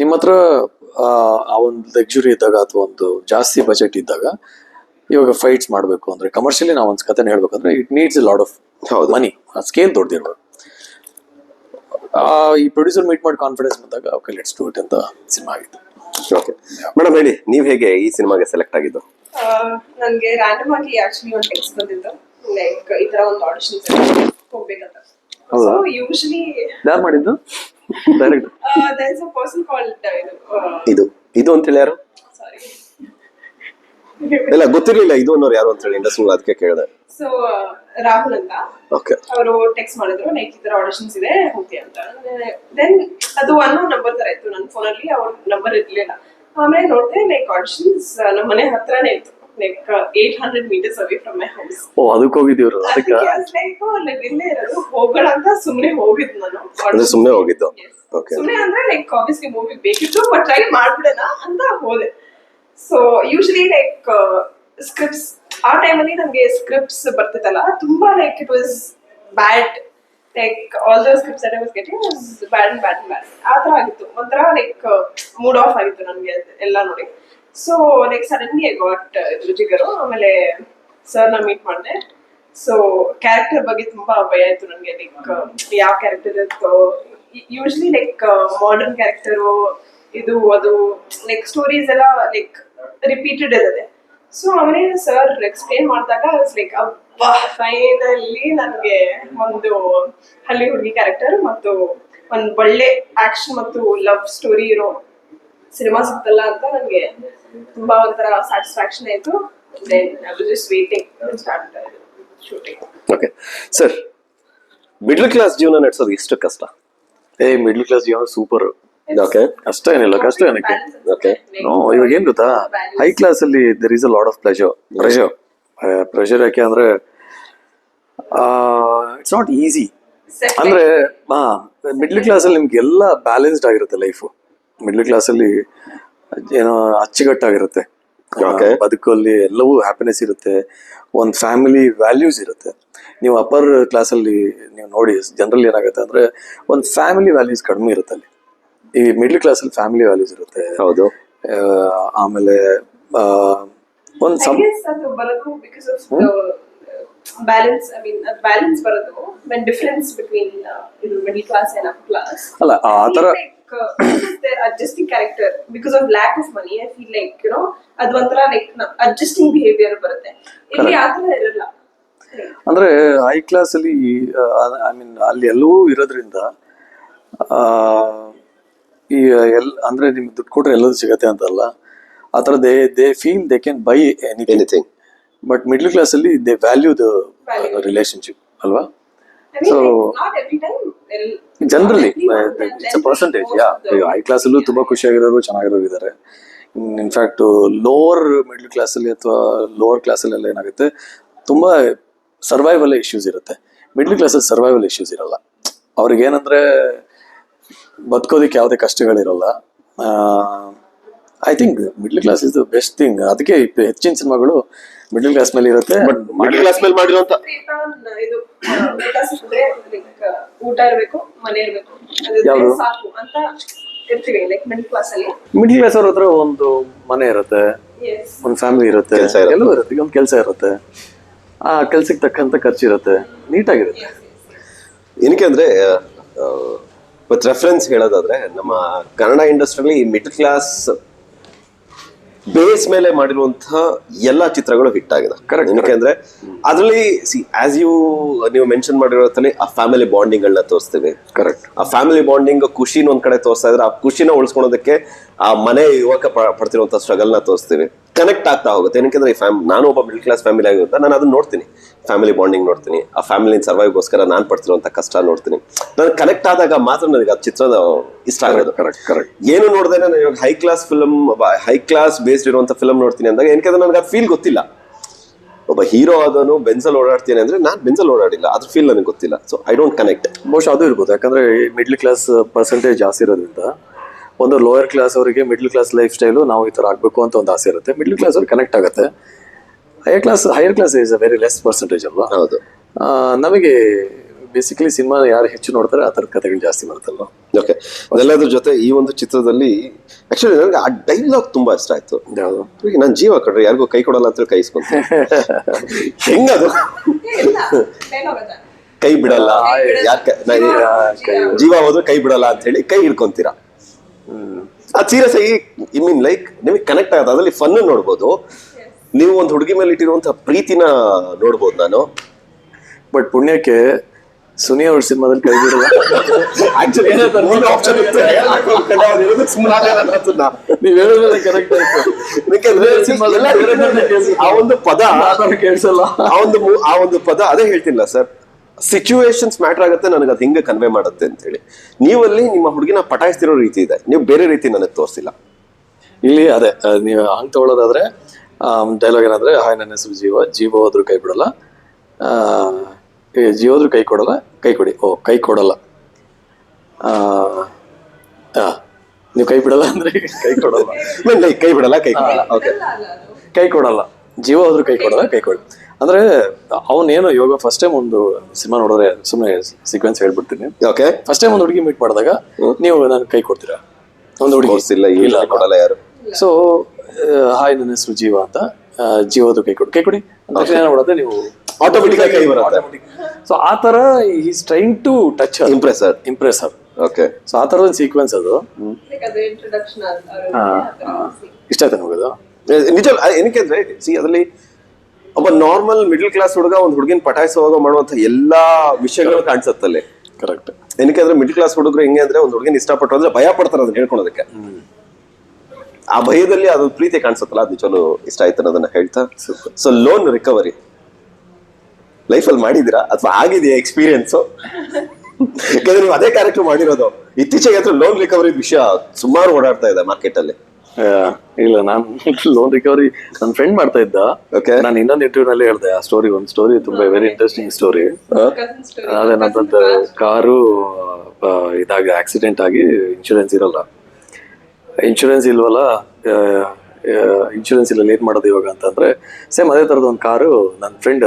ನಿಮ್ಮ ಹತ್ರ ಆ ಒಂದು ಲಕ್ಸುರಿ ಇದ್ದಾಗ ಅಥವಾ ಒಂದು ಜಾಸ್ತಿ ಬಜೆಟ್ ಇದ್ದಾಗ ಇವಾಗ ಫೈಟ್ಸ್ ಮಾಡಬೇಕು ಅಂದ್ರೆ ಕಮರ್ಷಿಯಲಿ ನಾವು ಒಂದು ಕತೆನ ಹೇಳ್ಬೇಕಂದ್ರೆ it needs a lot of ಹೌದು. ಮನಿ ಸ್ಕೇಲ್ ದೊಡ್ಡದಿರ್ಬೇಕು ಆ, ಈ ಪ್ರೊಡ್ಯೂಸರ್ ಮೀಟ್ ಮಾಡಿ ಕಾನ್ಫಿಡೆನ್ಸ್ ಬಂದಾಗ ಓಕೆ ಲೆಟ್ಸ್ ಡೂ ಇಟ್ ಅಂತ ಸಿನಿಮಾ ಆಗಿತ್ತು. ಓಕೆ ಮೇಡಮ್ ಹೇಳಿ ನೀವು ಹೇಗೆ ಈ ಸಿನಿಮಾಗೆ ಸೆಲೆಕ್ಟ್ ಆಗಿದ್ದು? ನನಗೆ ರ್ಯಾಂಡಮ್ ಆಗಿ ಆಕ್ಚುಲಿ ಒಂದು ಟೆಕ್ಸ್ಟ್ ಬಂದಿತ್ತು ಲೈಕ್ ಈ ತರ ಒಂದು ಆಡಿಷನ್ ಹೋಗ್ಬೇಕಂತ. ಹೌದಾ? ಸೊ ಯೂಶಲಿ ಯಾರು ಮಾಡಿದ್ದು? Direct there is a person called ಇದು ಇದು. ಇದು ಅಂತ ಹೇಳಿ ಯಾರು ಸಾರಿ [LAUGHS] ಇಲ್ಲ ಗೊತ್ತಿರ್ಲಿಲ್ಲ. ಇದು ಅನ್ನೋರು ಯಾರು ಅಂತ ಹೇಳಿ ಇಂಡಸ್ಟ್ರಿ ಅದಕ್ಕೆ ಕೇಳಿದೆ. ಸೊ ರಾಹುಲ್ ಅಂತ. ಓಕೆ ಅವರು ಟೆಕ್ಸ್ಟ್ ಮಾಡಿದ್ರು ಲೈಕ್ ಈ ತರ ಆಡಿಷನ್ಸ್ ಇದೆ ಹೋಗಿ ಅಂತ. ದೆನ್ ಅದು ಅನ್ನೋ ನಂಬರ್ ತರ ಇತ್ತು ನನ್ನ ಫೋನಲ್ಲಿ ಅವ್ರ ನಂಬರ್ ಇರ್ಲಿಲ್ಲ. ಆಮೇಲೆ ನೋಡಿದೆ ಲೈಕ್ ಆಡಿಷನ್ಸ್ ನಮ್ಮ ಮನೆ ಹತ್ರನೇ ಇತ್ತು. Like eight hundred meters away from my house ಓ ಅದಕ್ಕೆ ಹೋಗಿದ್ದೀವ್ರು ಅದಕ್ಕೆ? ಲೈಕ್ ಇಲ್ಲೇ ಇರೋದು ಹೋಗೋಣ ಅಂತ ಸುಮ್ಮನೆ ಹೋಗಿದ್ದು ನಾನು ಅಂದ್ರೆ ಸುಮ್ಮನೆ ಹೋಗಿದ್ದು? ಓಕೆ ಸುಮ್ನೆ ಅಂದ್ರೆ ಲೈಕ್ ಆಬ್ವಿಯಸ್ಲಿ ಮೂವಿ ಬೇಕಿತ್ತು ಬಟ್ ಟ್ರೈ ಮಾಡ್ಬಿಡೋಣ ಅಂತ ಹೋದೆ. ಸೊ ಯೂಶಲಿ ಲೈಕ್ ಸ್ಕ್ರಿಪ್ಟ್ಸ್ ಆ ಟೈಮಲ್ಲಿ ನಮಗೆ ಸ್ಕ್ರಿಪ್ಟ್ಸ್ ಬರ್ತಿತ್ತಲ್ಲ, ತುಂಬಾ like it was bad like all the scripts I was getting was bad bad bad ಆ ಥರ ಆಗಿತ್ತು. ಒಂಥರ ಲೈಕ್ ಮೂಡ್ ಆಫ್ ಆಗಿತ್ತು ನನಗೆ ಎಲ್ಲ ನೋಡಿ. So like suddenly I got ರುಚಿಗರು ಆಮೇಲೆ ಸರ್ನ ಮೀಟ್ ಮಾಡಿದೆ. ಸೊ ಕ್ಯಾರೆಕ್ಟರ್ ಬಗ್ಗೆ ತುಂಬಾ ಭಯ ಇತ್ತು ನನಗೆ ಲೈಕ್ ಯಾವ ಕ್ಯಾರೆಕ್ಟರ್ ಇತ್ತು ಯೂಶ್ಲಿ ಲೈಕ್ ಮಾಡರ್ನ್ ಕ್ಯಾರೆಕ್ಟರು ಇದು ಅದು ಲೈಕ್ ಸ್ಟೋರೀಸ್ ಎಲ್ಲ ಲೈಕ್ ರಿಪೀಟೆಡ್ ಇರುತ್ತೆ. ಸೊ ಅವನೇ ಸರ್ ಎಕ್ಸ್ಪ್ಲೇನ್ ಮಾಡಿದಾಗ ಲೈಕ್ ಅಬ್ಬಾ ಫೈನಲಿ ನನಗೆ ಒಂದು ಹಳ್ಳಿ ಹುಡುಗಿ ಕ್ಯಾರೆಕ್ಟರ್ ಮತ್ತು ಒಂದು ಒಳ್ಳೆ ಆಕ್ಷನ್ ಮತ್ತು ಲವ್ ಸ್ಟೋರಿ ಇರೋ ಸಿನಿಮಾ ಸಿಗ್ತಲ್ಲ ಅಂತ ನನಗೆ ತುಂಬಾ ಒಂಥರ ಸ್ಯಾಟಿಸ್ಫ್ಯಾಕ್ಷನ್ ಆಯ್ತು. Then I was just waiting start shooting okay sir middle class ಜೀವನ ನಡೆಸೋದು ಎಷ್ಟು ಕಷ್ಟ? ಏ ಮಿಡ್ಲ್ ಕ್ಲಾಸ್ ಜೀವನ ಸೂಪರ್ ಓಕೆ ಕಷ್ಟ ಏನಿಲ್ಲ ಕಷ್ಟ ಏನಕ್ಕೆ ಓಕೆ ನೋ ಇವಾಗ ಏನ್ ಗೊತ್ತಾ? ಹೈ ಕ್ಲಾಸ್ ಅಲ್ಲಿ there is a lot of pleasure pressure pressure ಯಾಕೆ ಅಂದ್ರೆ ಇಟ್ಸ್ ನಾಟ್ ಈಸಿ ಅಂದ್ರೆ ಹಾ ಮಿಡ್ಲ್ ಕ್ಲಾಸ್ ಅಲ್ಲಿ ನಿಮ್ಗೆ ಎಲ್ಲ ಬ್ಯಾಲೆನ್ಸ್ಡ್ ಆಗಿರುತ್ತೆ ಲೈಫ್ ಮಿಡ್ಲ್ ಕ್ಲಾಸ್ ಅಲ್ಲಿ ಏನೋ ಅಚ್ಚುಕಟ್ಟಾಗಿರುತ್ತೆ. ಬದುಕಲ್ಲಿ ಎಲ್ಲವೂ ಹ್ಯಾಪಿನೆಸ್ ಇರುತ್ತೆ. ಒಂದು ಫ್ಯಾಮಿಲಿ ವ್ಯಾಲ್ಯೂಸ್ ಇರುತ್ತೆ. ನೀವು ಅಪ್ಪರ್ ಕ್ಲಾಸಲ್ಲಿ ನೀವು ನೋಡಿ ಜನರಲ್ ಏನಾಗುತ್ತೆ ಅಂದ್ರೆ ಒಂದು ಫ್ಯಾಮಿಲಿ ವ್ಯಾಲ್ಯೂಸ್ ಕಡಿಮೆ ಇರುತ್ತೆ ಅಲ್ಲಿ. ಈ ಮಿಡ್ಲ್ ಕ್ಲಾಸಲ್ಲಿ ಫ್ಯಾಮಿಲಿ ವ್ಯಾಲ್ಯೂಸ್ ಇರುತ್ತೆ. ಹೌದು. ಆಮೇಲೆ ಒಂದು ಒಂದ್ ಸಮ್ ಅದು ಬರೋದು because of balance I mean balance ಬರೋದು ಕ್ಲಾಸ್ ಅಂಡ್ ಅಪ್ ಕ್ಲಾಸ್ ಅಲ್ಲ ಆ ತರ adjusting character because lack lack of money I feel like you know ಅದು ಒಂಥರ ಲೈಕ್ ಅಡ್ಜಸ್ಟಿಂಗ್ ಬಿಹೇವಿಯರ್ ಬರುತ್ತೆ. ಇಲ್ಲಿ ಆ ಥರ ಇರಲ್ಲ. ಅಂದ್ರೆ ಹೈ ಕ್ಲಾಸ್ ಅಲ್ಲಿ ಐ ಮೀನ್ ಅಲ್ಲಿ ಎಲ್ಲವೂ ಇರೋದ್ರಿಂದ ಆ, ಈ ಎಲ್ ಅಂದ್ರೆ ನಿಮ್ಗೆ ದುಡ್ಡು ಕೊಟ್ರೆ ಎಲ್ಲದೂ ಸಿಗತ್ತೆ ಅಂತಲ್ಲ ಆ ಥರ they they feel they can buy anything anything but middle class ಅಲ್ಲಿ ದೇ ವ್ಯಾಲ್ಯೂ ದ ರಿಲೇಶನ್ಶಿಪ್ ಅಲ್ವಾ? So generally it's a percentage yeah high class ಅಲ್ಲೂ ತುಂಬಾ ಖುಷಿಯಾಗಿರೋರು ಚೆನ್ನಾಗಿರೋರು ಇದ್ದಾರೆ ಇನ್ಫ್ಯಾಕ್ಟ್ ಲೋವರ್ ಮಿಡ್ಲ್ ಕ್ಲಾಸ್ ಅಲ್ಲಿ ಅಥವಾ ಲೋವರ್ ಕ್ಲಾಸ್ ಅಲ್ಲಿ ಎಲ್ಲ ಏನಾಗುತ್ತೆ ತುಂಬಾ ಸರ್ವೈವಲ್ ಇಶ್ಯೂಸ್ ಇರುತ್ತೆ. ಮಿಡ್ಲ್ ಕ್ಲಾಸ್ ಅಲ್ಲಿ ಸರ್ವೈವಲ್ ಇಶ್ಯೂಸ್ ಇರಲ್ಲ. ಅವ್ರಿಗೆ ಏನಂದ್ರೆ ಬದುಕೋದಕ್ಕೆ ಯಾವುದೇ ಕಷ್ಟಗಳಿರಲ್ಲ. I think middle class is the best thing ಅದಕ್ಕೆ ಹೆಚ್ಚಿನ ಸಿನಿಮಾಗಳು ಮಿಡ್ಲ್ ಕ್ಲಾಸ್ ಮೇಲೆ ಇರುತ್ತೆ. ಮಿಡ್ಲ್ ಕ್ಲಾಸ್ ಮೇಲೆ ಮಾಡಿರುವಂತ ಊಟ ಇರಬೇಕು ಮನೆ ಇರಬೇಕು. ಯಾವುದು? ಸಾಕು ಅಂತ ಇರ್ತೀವಿ ಲೈಕ್ ಮಿಡಲ್ ಕ್ಲಾಸ್ ಅಲ್ಲಿ. ಮಿಡ್ಲ್ ಕ್ಲಾಸ್ ಅವ್ರ ಹತ್ರ ಒಂದು ಮನೆ ಇರುತ್ತೆ. ಎಸ್ ಒಂದು ಫ್ಯಾಮಿಲಿ ಇರುತ್ತೆ. ಕೆಲ್ಸ ಇರುತ್ತೆ. ಎಲ್ಲವೂ ಇರುತ್ತೆ ಒಂದು ಕೆಲಸ ಇರುತ್ತೆ. ಆ ಕೆಲ್ಸಕ್ಕೆ ತಕ್ಕಂತ ಖರ್ಚು ಇರುತ್ತೆ ನೀಟಾಗಿರುತ್ತೆ ಏನಕ್ಕೆ ಅಂದ್ರೆ ವಿತ್ ರೆಫರೆನ್ಸ್ ಹೇಳೋದಾದ್ರೆ ನಮ್ಮ ಕನ್ನಡ ಇಂಡಸ್ಟ್ರಿಯಲ್ಲಿ ಮಿಡ್ ಕ್ಲಾಸ್ ಬೇಸ್ ಮೇಲೆ ಮಾಡಿರುವಂತಹ ಎಲ್ಲ ಚಿತ್ರಗಳು ಹಿಟ್ ಆಗಿದೆ. ಅಂದ್ರೆ ಅದರಲ್ಲಿ ಸಿ ಆಸ್ ಯು ನೀವು ಮೆನ್ಷನ್ ಮಾಡಿರೋದ್ರಲ್ಲಿ ಆ ಫ್ಯಾಮಿಲಿ ಬಾಂಡಿಂಗ್ ಗಳನ್ನ ತೋರಿಸ್ತೀವಿ. ಕರೆಕ್ಟ್ ಆ ಫ್ಯಾಮಿಲಿ ಬಾಂಡಿಂಗ್ ಖುಷಿನ ಒಂದ್ ಕಡೆ ತೋರಿಸ್ತಾ ಇದ್ರೆ ಆ ಖುಷಿನ ಉಳಿಸ್ಕೊಳೋದಕ್ಕೆ ಆ ಮನೆ ಯುವಕ ಪಡ್ತಿರುವಂತಹ ಸ್ಟ್ರಗಲ್ನ ಸ್ಟ್ರಗಲ್ನ ತೋರಿಸ್ತೀವಿ. ಕನೆಕ್ಟ್ ಆಗ್ತಾ ಹೋಗುತ್ತೆ. ಏನಕ್ಕೆಂದ್ರೆ ಈ ಫ್ಯಾಮ್ ನಾನು ಒಬ್ಬ ಮಿಡಲ್ ಕ್ಲಾಸ್ ಫ್ಯಾಮಿಲಿ ಆಗಿರುತ್ತೆ ನಾನು ಅದನ್ನ ನೋಡ್ತೀನಿ. ಫ್ಯಾಮಿಲಿ ಬಾಂಡಿಂಗ್ ನೋಡ್ತೀನಿ. ಆ ಫ್ಯಾಮಿಲಿ ಸರ್ವೈವ್ಗೋಸ್ಕರ ನಾನು ಪಡ್ತಿರುವಂತ ಕಷ್ಟ ನೋಡ್ತೀನಿ. ನಾನು ಕನೆಕ್ಟ್ ಆದಾಗ ಮಾತ್ರ ನನಗೆ ಆ ಚಿತ್ರದ ಇಷ್ಟ ಆಗೋದು. ಕರೆಕ್ಟ್ ಕರೆಕ್ಟ್ ಏನು ನೋಡಿದ್ರೆ ನಾನು ಇವಾಗ high class film high class based ಇರುವಂತ ಫಿಲಮ್ ನೋಡ್ತೀನಿ ಅಂದಾಗ ಏನಕ್ಕೆ ನನಗೆ ಅದು ಫೀಲ್ ಗೊತ್ತಿಲ್ಲ. ಒಬ್ಬ ಹೀರೋ ಆದನು ಬೆನ್ಸಲ್ ಓಡಾಡ್ತೀನಿ ಅಂದ್ರೆ ನಾನು ಬೆನ್ಸಲ್ ಓಡಾಡಿಲ್ಲ. ಅದ್ರ ಫೀಲ್ ನನಗೆ ಗೊತ್ತಿಲ್ಲ. ಸೊ ಐ ಡೋಂಟ್ ಕನೆಕ್ಟ್ ಬಹುಶಃ ಅದು ಇರ್ಬೋದು. ಯಾಕಂದ್ರೆ ಮಿಡ್ಲ್ ಕ್ಲಾಸ್ ಪರ್ಸೆಂಟೇಜ್ ಜಾಸ್ತಿ ಇರೋದ್ರಿಂದ ಒಂದು ಲೋಯರ್ ಕ್ಲಾಸ್ ಅವರಿಗೆ ಮಿಡ್ಲ್ ಕ್ಲಾಸ್ ಲೈಫ್ ಸ್ಟೈಲು ನಾವು ಈ ತರ ಆಗಬೇಕು ಅಂತ ಒಂದು ಆಸೆ ಇರುತ್ತೆ. ಮಿಡ್ಲ್ ಕ್ಲಾಸ್ ಅವ್ರಿಗೆ ಕನೆಕ್ಟ್ ಆಗುತ್ತೆ. Higher class higher class is a very less percentage ಅಲ್ವಾ? ಹೌದು. ನಮಗೆ ಬೇಸಿಕಲಿ ಸಿನಿಮಾ ಯಾರು ಹೆಚ್ಚು ನೋಡ್ತಾರೆ ಆ ಥರದ ಕಥೆಗಳು ಜಾಸ್ತಿ ಬರುತ್ತಲ್ವ? ಓಕೆ ಅದೆಲ್ಲದ್ರ ಜೊತೆ ಈ ಒಂದು ಚಿತ್ರದಲ್ಲಿ ಆಕ್ಚುಲಿ ನನಗೆ ಆ ಡೈಲಾಗ್ ತುಂಬಾ ಇಷ್ಟ ಆಯ್ತು. ಯಾವುದು? ನಾನು ಜೀವ ಕಡ್ರಿ ಯಾರಿಗೂ ಕೈ ಕೊಡಲ್ಲ ಅಂತ ಕೈಸ್ಕೊಂತ ಕೈ [LAUGHS] ಹೆಂಗದು. [LAUGHS] ಕೈ ಬಿಡಲ್ಲ. ಯಾಕೆ? ಜೀವ- ಹೋದ್ರೆ ಕೈ ಬಿಡಲ್ಲ ಅಂತ ಹೇಳಿ ಕೈ ಹಿಡ್ಕೊಂತೀರಾ? ಆ ಸೀರಿಯಸ್ ಆಗಿ ಐ ಮೀನ್ ಲೈಕ್ ನಿಮಗೆ ಕನೆಕ್ಟ್ ಆಗುತ್ತೆ. ಅದರಲ್ಲಿ ಫನ್ ನೋಡ್ಬೋದು. ನೀವು ಒಂದು ಹುಡುಗಿ ಮೇಲೆ ಇಟ್ಟಿರುವಂತಹ ಪ್ರೀತಿನ ನೋಡ್ಬೋದು ನಾನು. ಬಟ್ ಪುಣ್ಯಕ್ಕೆ ಸುನಿ ಅವ್ರ ಸಿನಿಮಾದಲ್ಲಿ ಕೈ ಬಿಡಲ್ಲ. ಆಕ್ಚುಲಿ ಆಪ್ಷನ್ ಇತ್ತು ನೀವು ಹೇಳಿದ್ರೆ ಕರೆಕ್ಟ್ ಆಯ್ತು. ಆ ಒಂದು ಪದ ಕೇಳಿಸಲ್ಲ ಆ ಒಂದು ಆ ಒಂದು ಪದ ಅದೇ ಹೇಳ್ತಿಲ್ಲ ಸರ್ ಸಿಚುವೇಶನ್ಸ್ ಮ್ಯಾಟರ್ ಆಗುತ್ತೆ ನನಗೆ ಅದು ಹಿಂಗೆ ಕನ್ವೆ ಮಾಡುತ್ತೆ ಅಂತ ಹೇಳಿ ನೀವಲ್ಲಿ ನಿಮ್ಮ ಹುಡುಗಿನ ಪಟಾಯಿಸ್ತಿರೋ ರೀತಿ ಇದೆ. ನೀವು ಬೇರೆ ರೀತಿ ನನಗೆ ತೋರಿಸಿಲ್ಲ. ಇಲ್ಲಿ ಅದೇ ನೀವು ಹಂಗ್ ತಗೊಳ್ಳೋದಾದ್ರೆ ಡೈಲಾಗ್ ಏನಾದ್ರೆ ಹಾಯ್ ನನ್ನ ಹೆಸರು ಜೀವ. ಜೀವ ಹೋದ್ರು ಕೈ ಬಿಡಲ್ಲ. ಹೋದ್ರೂ ಕೈ ಕೊಡಲ್ಲ. ಕೈ ಕೊಡಿ. ಓ ಕೈ ಕೊಡಲ್ಲ. ನೀವು ಕೈ ಬಿಡಲ್ಲ ಅಂದ್ರೆ ಕೈ ಕೊಡಲ್ಲ. [LAUGHS] ಕೈ ಬಿಡಲ್ಲ ಕೈ ಕೊಡಲ್ಲ. ಓಕೆ ಕೈ ಕೊಡಲ್ಲ. ಜೀವ ಹೋದ್ರು ಕೈ ಕೊಡಲ್ಲ ಕೈ ಕೊಡಿ. ಅಂದ್ರೆ ಅವನೇನು ಯೋಗ ಫಸ್ಟ್ ಟೈಮ್ ಒಂದು ಸಿನಿಮಾ ನೋಡಿದ್ರೆ ಸುಮ್ಮನೆ ಸೀಕ್ವೆನ್ಸ್ ಹೇಳ್ಬಿಡ್ತೀನಿ. ಓಕೆ ಫಸ್ಟ್ ಟೈಮ್ ಒಂದು ಹುಡುಗಿ ಮೀಟ್ ಮಾಡಿದಾಗ ನೀವು ನನ್ನ ಕೈ ಕೊಡ್ತೀರಾ? ಒಂದು ಹುಡುಗಿ. ಇಲ್ಲ ಇಲ್ಲ ಕೊಡಲ್ಲ ಯಾರು. ಸೊ ಹಾಯ್ ನನ್ನ ಹೆಸರು ಜೀವ ಅಂತ ಜೀವದ ಕೈ ಕೊಡಿ. ಕೈ ಕೊಡಿ. ನೋಡಿದ್ರೆ ನೀವು ಆಟೋಮೆಟಿಕ್ ಆಗಿ ಕೈ ಬರುತ್ತೆ. ಸೊ ಆ ತರ is trying to touch impresser impress her okay so ಆ ಒಂದು ಸೀಕ್ವೆನ್ಸ್ ಅದು. ಇಷ್ಟ ಆಯ್ತು ಹೋಗೋದು ನಿಜ ಏನಕ್ಕೆ ಅಂದ್ರೆ ಸಿ ಅದರಲ್ಲಿ ಒಬ್ಬ ನಾರ್ಮಲ್ ಮಿಡಲ್ ಕ್ಲಾಸ್ ಹುಡುಗ ಒಂದು ಹುಡುಗಿನ ಪಟಾಯಿಸುವಾಗ ಮಾಡುವಂತ ಎಲ್ಲಾ ವಿಷಯಗಳು ಕಾಣಿಸುತ್ತಲ್ಲಿ. ಕರೆಕ್ಟ್ ಏನಕ್ಕೆ ಅಂದ್ರೆ ಮಿಡಲ್ ಕ್ಲಾಸ್ ಹುಡುಗರು ಹೆಂಗೆ ಅಂದ್ರೆ ಒಂದು ಹುಡುಗಿನ ಇಷ್ಟಪಟ್ಟು ಅಂದ್ರೆ ಭಯ ಪಡ್ತಾರೆ ಅದನ್ನ ಹೇಳ್ಕೊಳೋದಕ್ಕೆ. ಆ ಭಯದಲ್ಲಿ ಅದು ಪ್ರೀತಿ ಕಾಣಿಸುತ್ತಲ್ಲ ಅದು ಚಲೋ ಇಷ್ಟ ಆಯ್ತು ಅನ್ನೋದನ್ನ ಹೇಳ್ತಾ. ಸೊ ಲೋನ್ ರಿಕವರಿ ಲೈಫಲ್ಲಿ ಮಾಡಿದಿರಾ ಅಥವಾ ಆಗಿದೆಯಾ ಎಕ್ಸ್ಪೀರಿಯನ್ಸ್ ಯಾಕಂದ್ರೆ ನೀವು ಅದೇ ಕ್ಯಾರೆಕ್ಟರ್ ಮಾಡಿರೋದು. ಇತ್ತೀಚೆಗೆ ಅಂದ್ರೆ ಲೋನ್ ರಿಕವರಿ ವಿಷಯ ಸುಮಾರು ಓಡಾಡ್ತಾ ಇದೆ ಮಾರ್ಕೆಟ್ ಅಲ್ಲಿ. ಇಲ್ಲ ನಾನು ಲೋನ್ ರಿಕವರಿ ನನ್ನ ಫ್ರೆಂಡ್ ಮಾಡ್ತಾ ಇದ್ದ. ಓಕೆ ನಾನು ಇನ್ನೊಂದು ಇಂಟರ್ವ್ಯೂ ನಲ್ಲಿ ಹೇಳ್ದೆ ಆ ಸ್ಟೋರಿ ಒಂದು ಸ್ಟೋರಿ ತುಂಬಾ ವೆರಿ ಇಂಟ್ರೆಸ್ಟಿಂಗ್ ಸ್ಟೋರಿ. ಅದೇ ನನ್ನದು ಕಾರು ಇದಾಗಿ ಆಕ್ಸಿಡೆಂಟ್ ಆಗಿ ಇನ್ಶೂರೆನ್ಸ್ ಇರಲ್ಲ. ಇನ್ಶೂರೆನ್ಸ್ ಇಲ್ವಲ್ಲ ಇನ್ಶೂರೆನ್ಸ್ ಇಲ್ಲ ಏನ್ ಮಾಡೋದು ಇವಾಗ ಅಂತಂದ್ರೆ ಸೇಮ್ ಅದೇ ತರದ ಒಂದು ಕಾರು ನನ್ನ ಫ್ರೆಂಡ್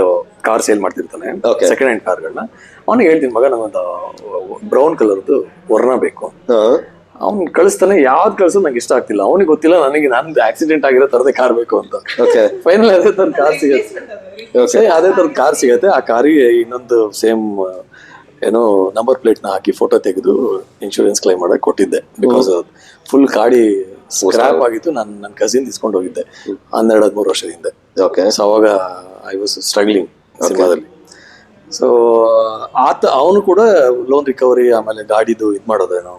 ಕಾರ್ ಸೇಲ್ ಮಾಡ್ತಿರ್ತಾನೆ. ಸೆಕೆಂಡ್ ಹ್ಯಾಂಡ್ ಕಾರ್ಗಳನ್ನ ಅವನಿಗೆ ಹೇಳ್ತೀನಿ ಮಗ ನಂಗೊಂದು ಬ್ರೌನ್ ಕಲರ್ದು ವರ್ಣ ಬೇಕು. ಅವ್ನು ಕಳಿಸ್ತಾನೆ ಯಾವ್ದು ಕಳ್ಸೋದು ನಂಗೆ ಇಷ್ಟ ಆಗ್ತಿಲ್ಲ. ಅವನಿಗೆ ಗೊತ್ತಿಲ್ಲ ನನಗೆ ನಂದು ಆಕ್ಸಿಡೆಂಟ್ ಆಗಿರೋ ತರದೇ ಕಾರ್ ಬೇಕು ಅಂತ. ಓಕೆ ಫೈನಲ್ ಅದೇ ತರ ಕಾರ್ ಸಿಗುತ್ತೆ. ಸೇ ಅದೇ ತರ ಕಾರ್ ಸಿಗತ್ತೆ. ಆ ಕಾರಿಗೆ ಇನ್ನೊಂದು ಸೇಮ್ ಏನೋ ನಂಬರ್ ಪ್ಲೇಟ್ನ ಹಾಕಿ ಫೋಟೋ ತೆಗೆದು ಇನ್ಶೂರೆನ್ಸ್ ಕ್ಲೈಮ್ ಮಾಡಕ್ ಕೊಟ್ಟಿದ್ದೆ. ಬಿಕಾಸ್ ಫುಲ್ ಗಾಡಿ ಸ್ಕ್ರಾಪ್ ಆಗಿತ್ತು. ನಾನು ನನ್ನ ಕಸಿನ್ ಇಸ್ಕೊಂಡು ಹೋಗಿದ್ದೆ. ಹನ್ನೆರಡು ಹದಿಮೂರು ವರ್ಷದಿಂದ. ಓಕೆ ಸೊ ಅವಾಗ ಐ ವಾಸ್ ಸ್ಟ್ರಗ್ಲಿಂಗ್ ಸಿನಿಮಾದಲ್ಲಿ. ಸೊ ಆತ ಅವನು ಕೂಡ ಲೋನ್ ರಿಕವರಿ ಆಮೇಲೆ ಗಾಡಿದು ಇದು ಮಾಡೋದೇನೋ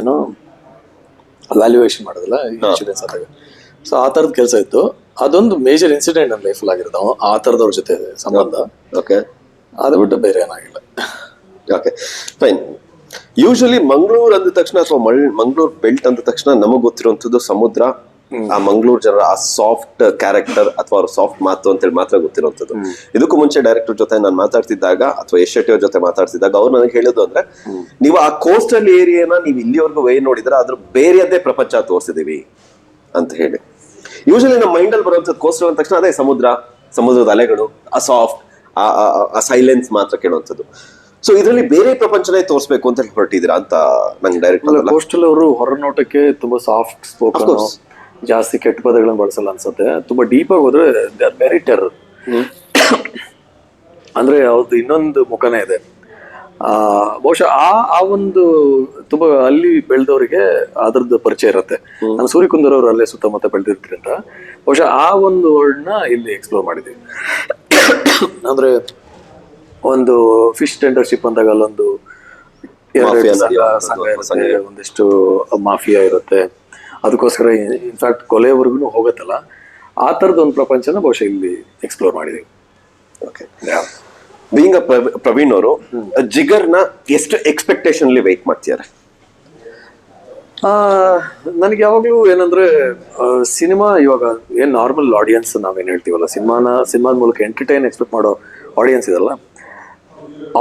ಏನೋ ವ್ಯಾಲ್ಯೂಯೇಷನ್ ಮಾಡೋದಿಲ್ಲ ಇನ್ಶೂರೆನ್ಸ್ ಆದಾಗ. ಸೊ ಆ ಥರದ ಕೆಲಸ ಇತ್ತು. ಅದೊಂದು ಮೇಜರ್ ಇನ್ಸಿಡೆಂಟ್ ನನ್ನ ಲೈಫಲ್ಲಿ ಆಗಿರೋದು ಆ ಥರದವ್ರ ಜೊತೆ ಸಂಬಂಧ. ಓಕೆ ಅದು ಬಿಟ್ಟು ಬೇರೆ ಏನಾಗಿಲ್ಲ. ಓಕೆ ಫೈನ್ ಯೂಶಲಿ ಮಂಗಳೂರು ಅಂದ ತಕ್ಷಣ ಅಥವಾ ಮಂಗಳೂರು ಬೆಲ್ಟ್ ಅಂದ ತಕ್ಷಣ ನಮಗೆ ಗೊತ್ತಿರುವಂಥದ್ದು ಸಮುದ್ರ ಆ ಮಂಗಳೂರು ಜನರ ಆ ಸಾಫ್ಟ್ ಕ್ಯಾರೆಕ್ಟರ್ ಅಥವಾ ಅವ್ರ ಸಾಫ್ಟ್ ಮಾತು ಅಂತೇಳಿ ಮಾತ್ರ ಗೊತ್ತಿರುವಂತದ್ದು ಇದಕ್ಕೂ ಮುಂಚೆ ಡೈರೆಕ್ಟರ್ ಜೊತೆ ನಾನು ಮಾತಾಡ್ತಿದ್ದಾಗ ಅಥವಾ ಯಶ್ ಶೆಟ್ಟಿ ಅವ್ರ ಜೊತೆ ಮಾತಾಡ್ತಿದ್ದಾಗ ಅವ್ರು ನನಗೆ ಹೇಳೋದು ಅಂದ್ರೆ ನೀವು ಆ ಕೋಸ್ಟಲ್ ಏರಿಯಾನ ನೀವು ಇಲ್ಲಿವರೆಗೂ ವೇ ನೋಡಿದ್ರೆ ಅದ್ರ ಬೇರೆಯದ್ದೇ ಪ್ರಪಂಚ ತೋರಿಸಿದೀವಿ ಅಂತ ಹೇಳಿ. ಯೂಶಲಿ ನಮ್ಮ ಮೈಂಡ್ ಅಲ್ಲಿ ಬರುವಂತದ್ದು ಕೋಸ್ಟಲ್ ಅಂದ ತಕ್ಷಣ ಅದೇ ಸಮುದ್ರ ಸಮುದ್ರದ ಅಲೆಗಳು ಆ ಸಾಫ್ಟ್ ಆ ಸೈಲೆನ್ಸ್ ಮಾತ್ರ ಕೇಳುವಂಥದ್ದು. ಸೊ ಇದರಲ್ಲಿ ಬೇರೆ ಪ್ರಪಂಚನೇ ತೋರಿಸಬೇಕು ಅಂತ ಹೇಳಿ ಹೊರಟಿದ್ದೀರಾ ಅಂತ ನಂಗೆ ಡೈರೆಕ್ಟ್ ಕೋಸ್ಟಲ್ ಅವರು ಹೊರನೋಟಕ್ಕೆ ತುಂಬಾ ಸಾಫ್ಟ್ ಸ್ಪೋಕನ್. ಜಾಸ್ತಿ ಕೆಟ್ಟ ಪದಗಳನ್ನು ಬಳಸಲ್ಲ ಅನ್ಸುತ್ತೆ. ತುಂಬಾ ಡೀಪ್ ಆಗಿ ಹೋದ್ರೆ ದೇ ಆರ್ ವೆರಿ ಟೆರರ್ ಅಂದ್ರೆ ಅವ್ರದ್ದು ಇನ್ನೊಂದು ಮುಖನೇ ಇದೆ. ಆ ಬಹುಶಃ ಆ ಆ ಒಂದು ತುಂಬಾ ಅಲ್ಲಿ ಬೆಳೆದವರಿಗೆ ಅದ್ರದ್ದು ಪರಿಚಯ ಇರುತ್ತೆ. ನಾನು ಸೂರ್ಯಕುಂದರ್ ಅವರು ಅಲ್ಲೇ ಸುತ್ತಮುತ್ತ ಬೆಳೆದಿರ್ತೀರಿಂದ ಬಹುಶಃ ಆ ಒಂದು ವರ್ಡ್ನ ಇಲ್ಲಿ ಎಕ್ಸ್ಪ್ಲೋರ್ ಮಾಡಿದ್ದೀವಿ ಅಂದ್ರೆ ಒಂದು ಫಿಶ್ ಟೆಂಡರ್ಶಿಪ್ ಅಂದಾಗ ಅಲ್ಲೊಂದು. ಒಂದಿಷ್ಟು ಮಾಫಿಯಾ ಇರುತ್ತೆ. ಅದಕ್ಕೋಸ್ಕರ ಇನ್ಫ್ಯಾಕ್ಟ್ ಕೊಲೆವರೆಗೂ ಹೋಗುತ್ತಲ್ಲ. ಆ ಥರದ ಒಂದು ಪ್ರಪಂಚನ ಬಹುಶಃ ಇಲ್ಲಿ ಎಕ್ಸ್ಪ್ಲೋರ್ ಮಾಡಿದ್ದೀವಿ ಓಕೆ ಬೀಂಗ್ ಪ್ರವೀಣ್ ಅವರು ಜಿಗರ್ನ ಎಷ್ಟು ಎಕ್ಸ್ಪೆಕ್ಟೇಷನ್ ವೆಯ್ಟ್ ಮಾಡ್ತಿದ್ದಾರೆ ನನಗೆ ಯಾವಾಗಲೂ ಏನಂದ್ರೆ ಸಿನಿಮಾ ಇವಾಗ ಏನು ನಾರ್ಮಲ್ ಆಡಿಯನ್ಸ್ ನಾವೇನು ಹೇಳ್ತೀವಲ್ಲ ಸಿನಿಮಾನ ಸಿನಿಮಾದ ಮೂಲಕ ಎಂಟರ್ಟೈನ್ ಎಕ್ಸ್ಪೆಕ್ಟ್ ಮಾಡೋ ಆಡಿಯನ್ಸ್ ಇದಲ್ಲ.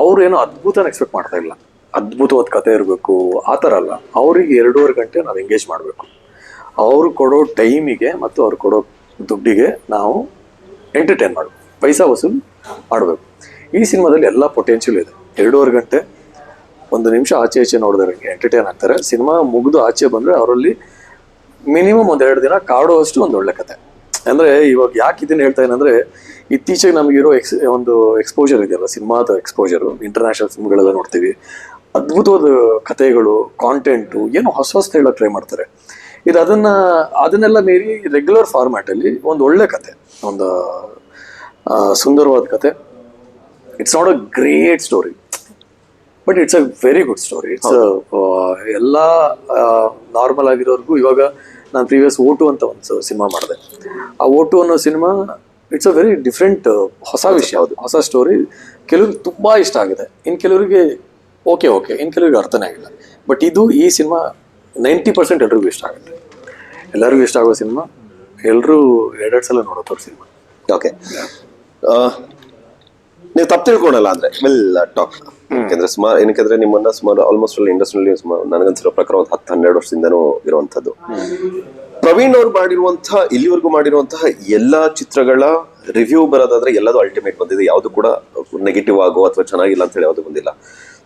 ಅವರು ಏನೋ ಅದ್ಭುತನ ಎಕ್ಸ್ಪೆಕ್ಟ್ ಮಾಡ್ತಾ ಇಲ್ಲ. ಅದ್ಭುತವಾದ ಕತೆ ಇರಬೇಕು ಆ ಥರ ಅಲ್ಲ. ಅವ್ರಿಗೆ ಎರಡೂವರೆ ಗಂಟೆ ನಾವು ಎಂಗೇಜ್ ಮಾಡಬೇಕು. ಅವ್ರು ಕೊಡೋ ಟೈಮಿಗೆ ಮತ್ತು ಅವ್ರು ಕೊಡೋ ದುಡ್ಡಿಗೆ ನಾವು ಎಂಟರ್ಟೈನ್ ಮಾಡಬೇಕು ಪೈಸಾ ವಸೂಲ್ ಮಾಡಬೇಕು. ಈ ಸಿನಿಮಾದಲ್ಲಿ ಎಲ್ಲ ಪೊಟೆನ್ಷಿಯಲ್ ಇದೆ. ಎರಡೂವರೆ ಗಂಟೆ, ಒಂದು ನಿಮಿಷ ಆಚೆ ಈಚೆ ನೋಡಿದ್ರೆ ಎಂಟರ್ಟೈನ್ ಆಗ್ತಾರೆ. ಸಿನಿಮಾ ಮುಗಿದು ಆಚೆ ಬಂದರೆ ಅವರಲ್ಲಿ ಮಿನಿಮಮ್ ಒಂದೆರಡು ದಿನ ಕಾಡುವಷ್ಟು ಒಂದು ಒಳ್ಳೆ ಕತೆ. ಅಂದರೆ ಇವಾಗ ಯಾಕೆ ಇದನ್ನು ಹೇಳ್ತಾ ಏನಂದರೆ ಇತ್ತೀಚೆಗೆ ನಮಗಿರೋ ಎಕ್ಸ್ ಒಂದು ಎಕ್ಸ್ಪೋಜರ್ ಇದೆಯಲ್ಲ, ಸಿನಿಮಾದ ಎಕ್ಸ್ಪೋಜರು ಇಂಟರ್ನ್ಯಾಷನಲ್ ಫಿಲ್ಮ್ಗಳೆಲ್ಲ ನೋಡ್ತೀವಿ, ಅದ್ಭುತವಾದ ಕಥೆಗಳು ಕಾಂಟೆಂಟು ಏನೋ ಹೊಸ ಹೊಸ ಹೇಳೋಕೆ ಟ್ರೈ ಮಾಡ್ತಾರೆ. ಇದು ಅದನ್ನ ಅದನ್ನೆಲ್ಲ ಮೀರಿ ರೆಗ್ಯುಲರ್ ಫಾರ್ಮ್ಯಾಟ್ ಅಲ್ಲಿ ಒಂದು ಒಳ್ಳೆ ಕತೆ ಒಂದು ಸುಂದರವಾದ ಕತೆ. It's not a great story but it's a very good story it's ಎಲ್ಲ ನಾರ್ಮಲ್ ಆಗಿರೋರ್ಗೂ ಇವಾಗ ನಾನು ಪ್ರೀವಿಯಸ್ ಓಟು ಅಂತ ಒಂದು ಸಿನಿಮಾ ಮಾಡಿದೆ. ಆ ಓಟು ಅನ್ನೋ cinema it's a very different ಹೊಸ ವಿಷಯ ಅದು. ಹೊಸ ಸ್ಟೋರಿ ಕೆಲವ್ರಿಗೆ ತುಂಬ ಇಷ್ಟ ಆಗಿದೆ. ಇನ್ನು ಕೆಲವರಿಗೆ ಓಕೆ ಓಕೆ ಇನ್ನು ಕೆಲವರಿಗೆ ಅರ್ಥನೇ ಆಗಿಲ್ಲ. ಬಟ್ ಇದು ಈ ಸಿನಿಮಾ ನೈಂಟಿ ಪರ್ಸೆಂಟ್ ಎಲ್ರಿಗೂ ಇಷ್ಟ ಆಗುತ್ತೆ. ಎಲ್ಲರಿಗೂ ಇಷ್ಟ ಆಗೋ ಸಿನಿಮಾ ಎಲ್ಲರೂ ಎರಡೆರಡು ಸಲ ನೋಡೋ ಸಿನಿಮಾ. ಓಕೆ ನೀವು ತಪ್ಪು ತಿಳ್ಕೊಳಲ್ಲ ಅಂದ್ರೆ ವೆಲ್ ಟಾಕ್ ಯಾಕೆಂದ್ರೆ ಸುಮಾರು ಏನಕ್ಕೆ ನಿಮ್ಮನ್ನ ಸುಮಾರು ಆಲ್ಮೋಸ್ಟ್ ಅಲ್ಲಿ ಇಂಡಸ್ಟ್ರಿಯಲ್ಲಿ ಸುಮಾರು ನನಗನ್ಸಿರೋ ಪ್ರಕಾರ ಒಂದು ಹತ್ತು ಹನ್ನೆರಡು ವರ್ಷದಿಂದನೂ ಇರುವಂಥದ್ದು. ಪ್ರವೀಣ್ ಅವ್ರು ಮಾಡಿರುವಂತಹ ಇಲ್ಲಿವರೆಗೂ ಮಾಡಿರುವಂತಹ ಎಲ್ಲಾ ಚಿತ್ರಗಳ ರಿವ್ಯೂ ಬರೋದಾದ್ರೆ ಎಲ್ಲದೂ ಅಲ್ಟಿಮೇಟ್ ಬಂದಿದೆ. ಯಾವುದು ಕೂಡ ನೆಗೆಟಿವ್ ಆಗೋ ಅಥವಾ ಚೆನ್ನಾಗಿಲ್ಲ ಅಂತ ಹೇಳಿ ಯಾವುದು ಬಂದಿಲ್ಲ.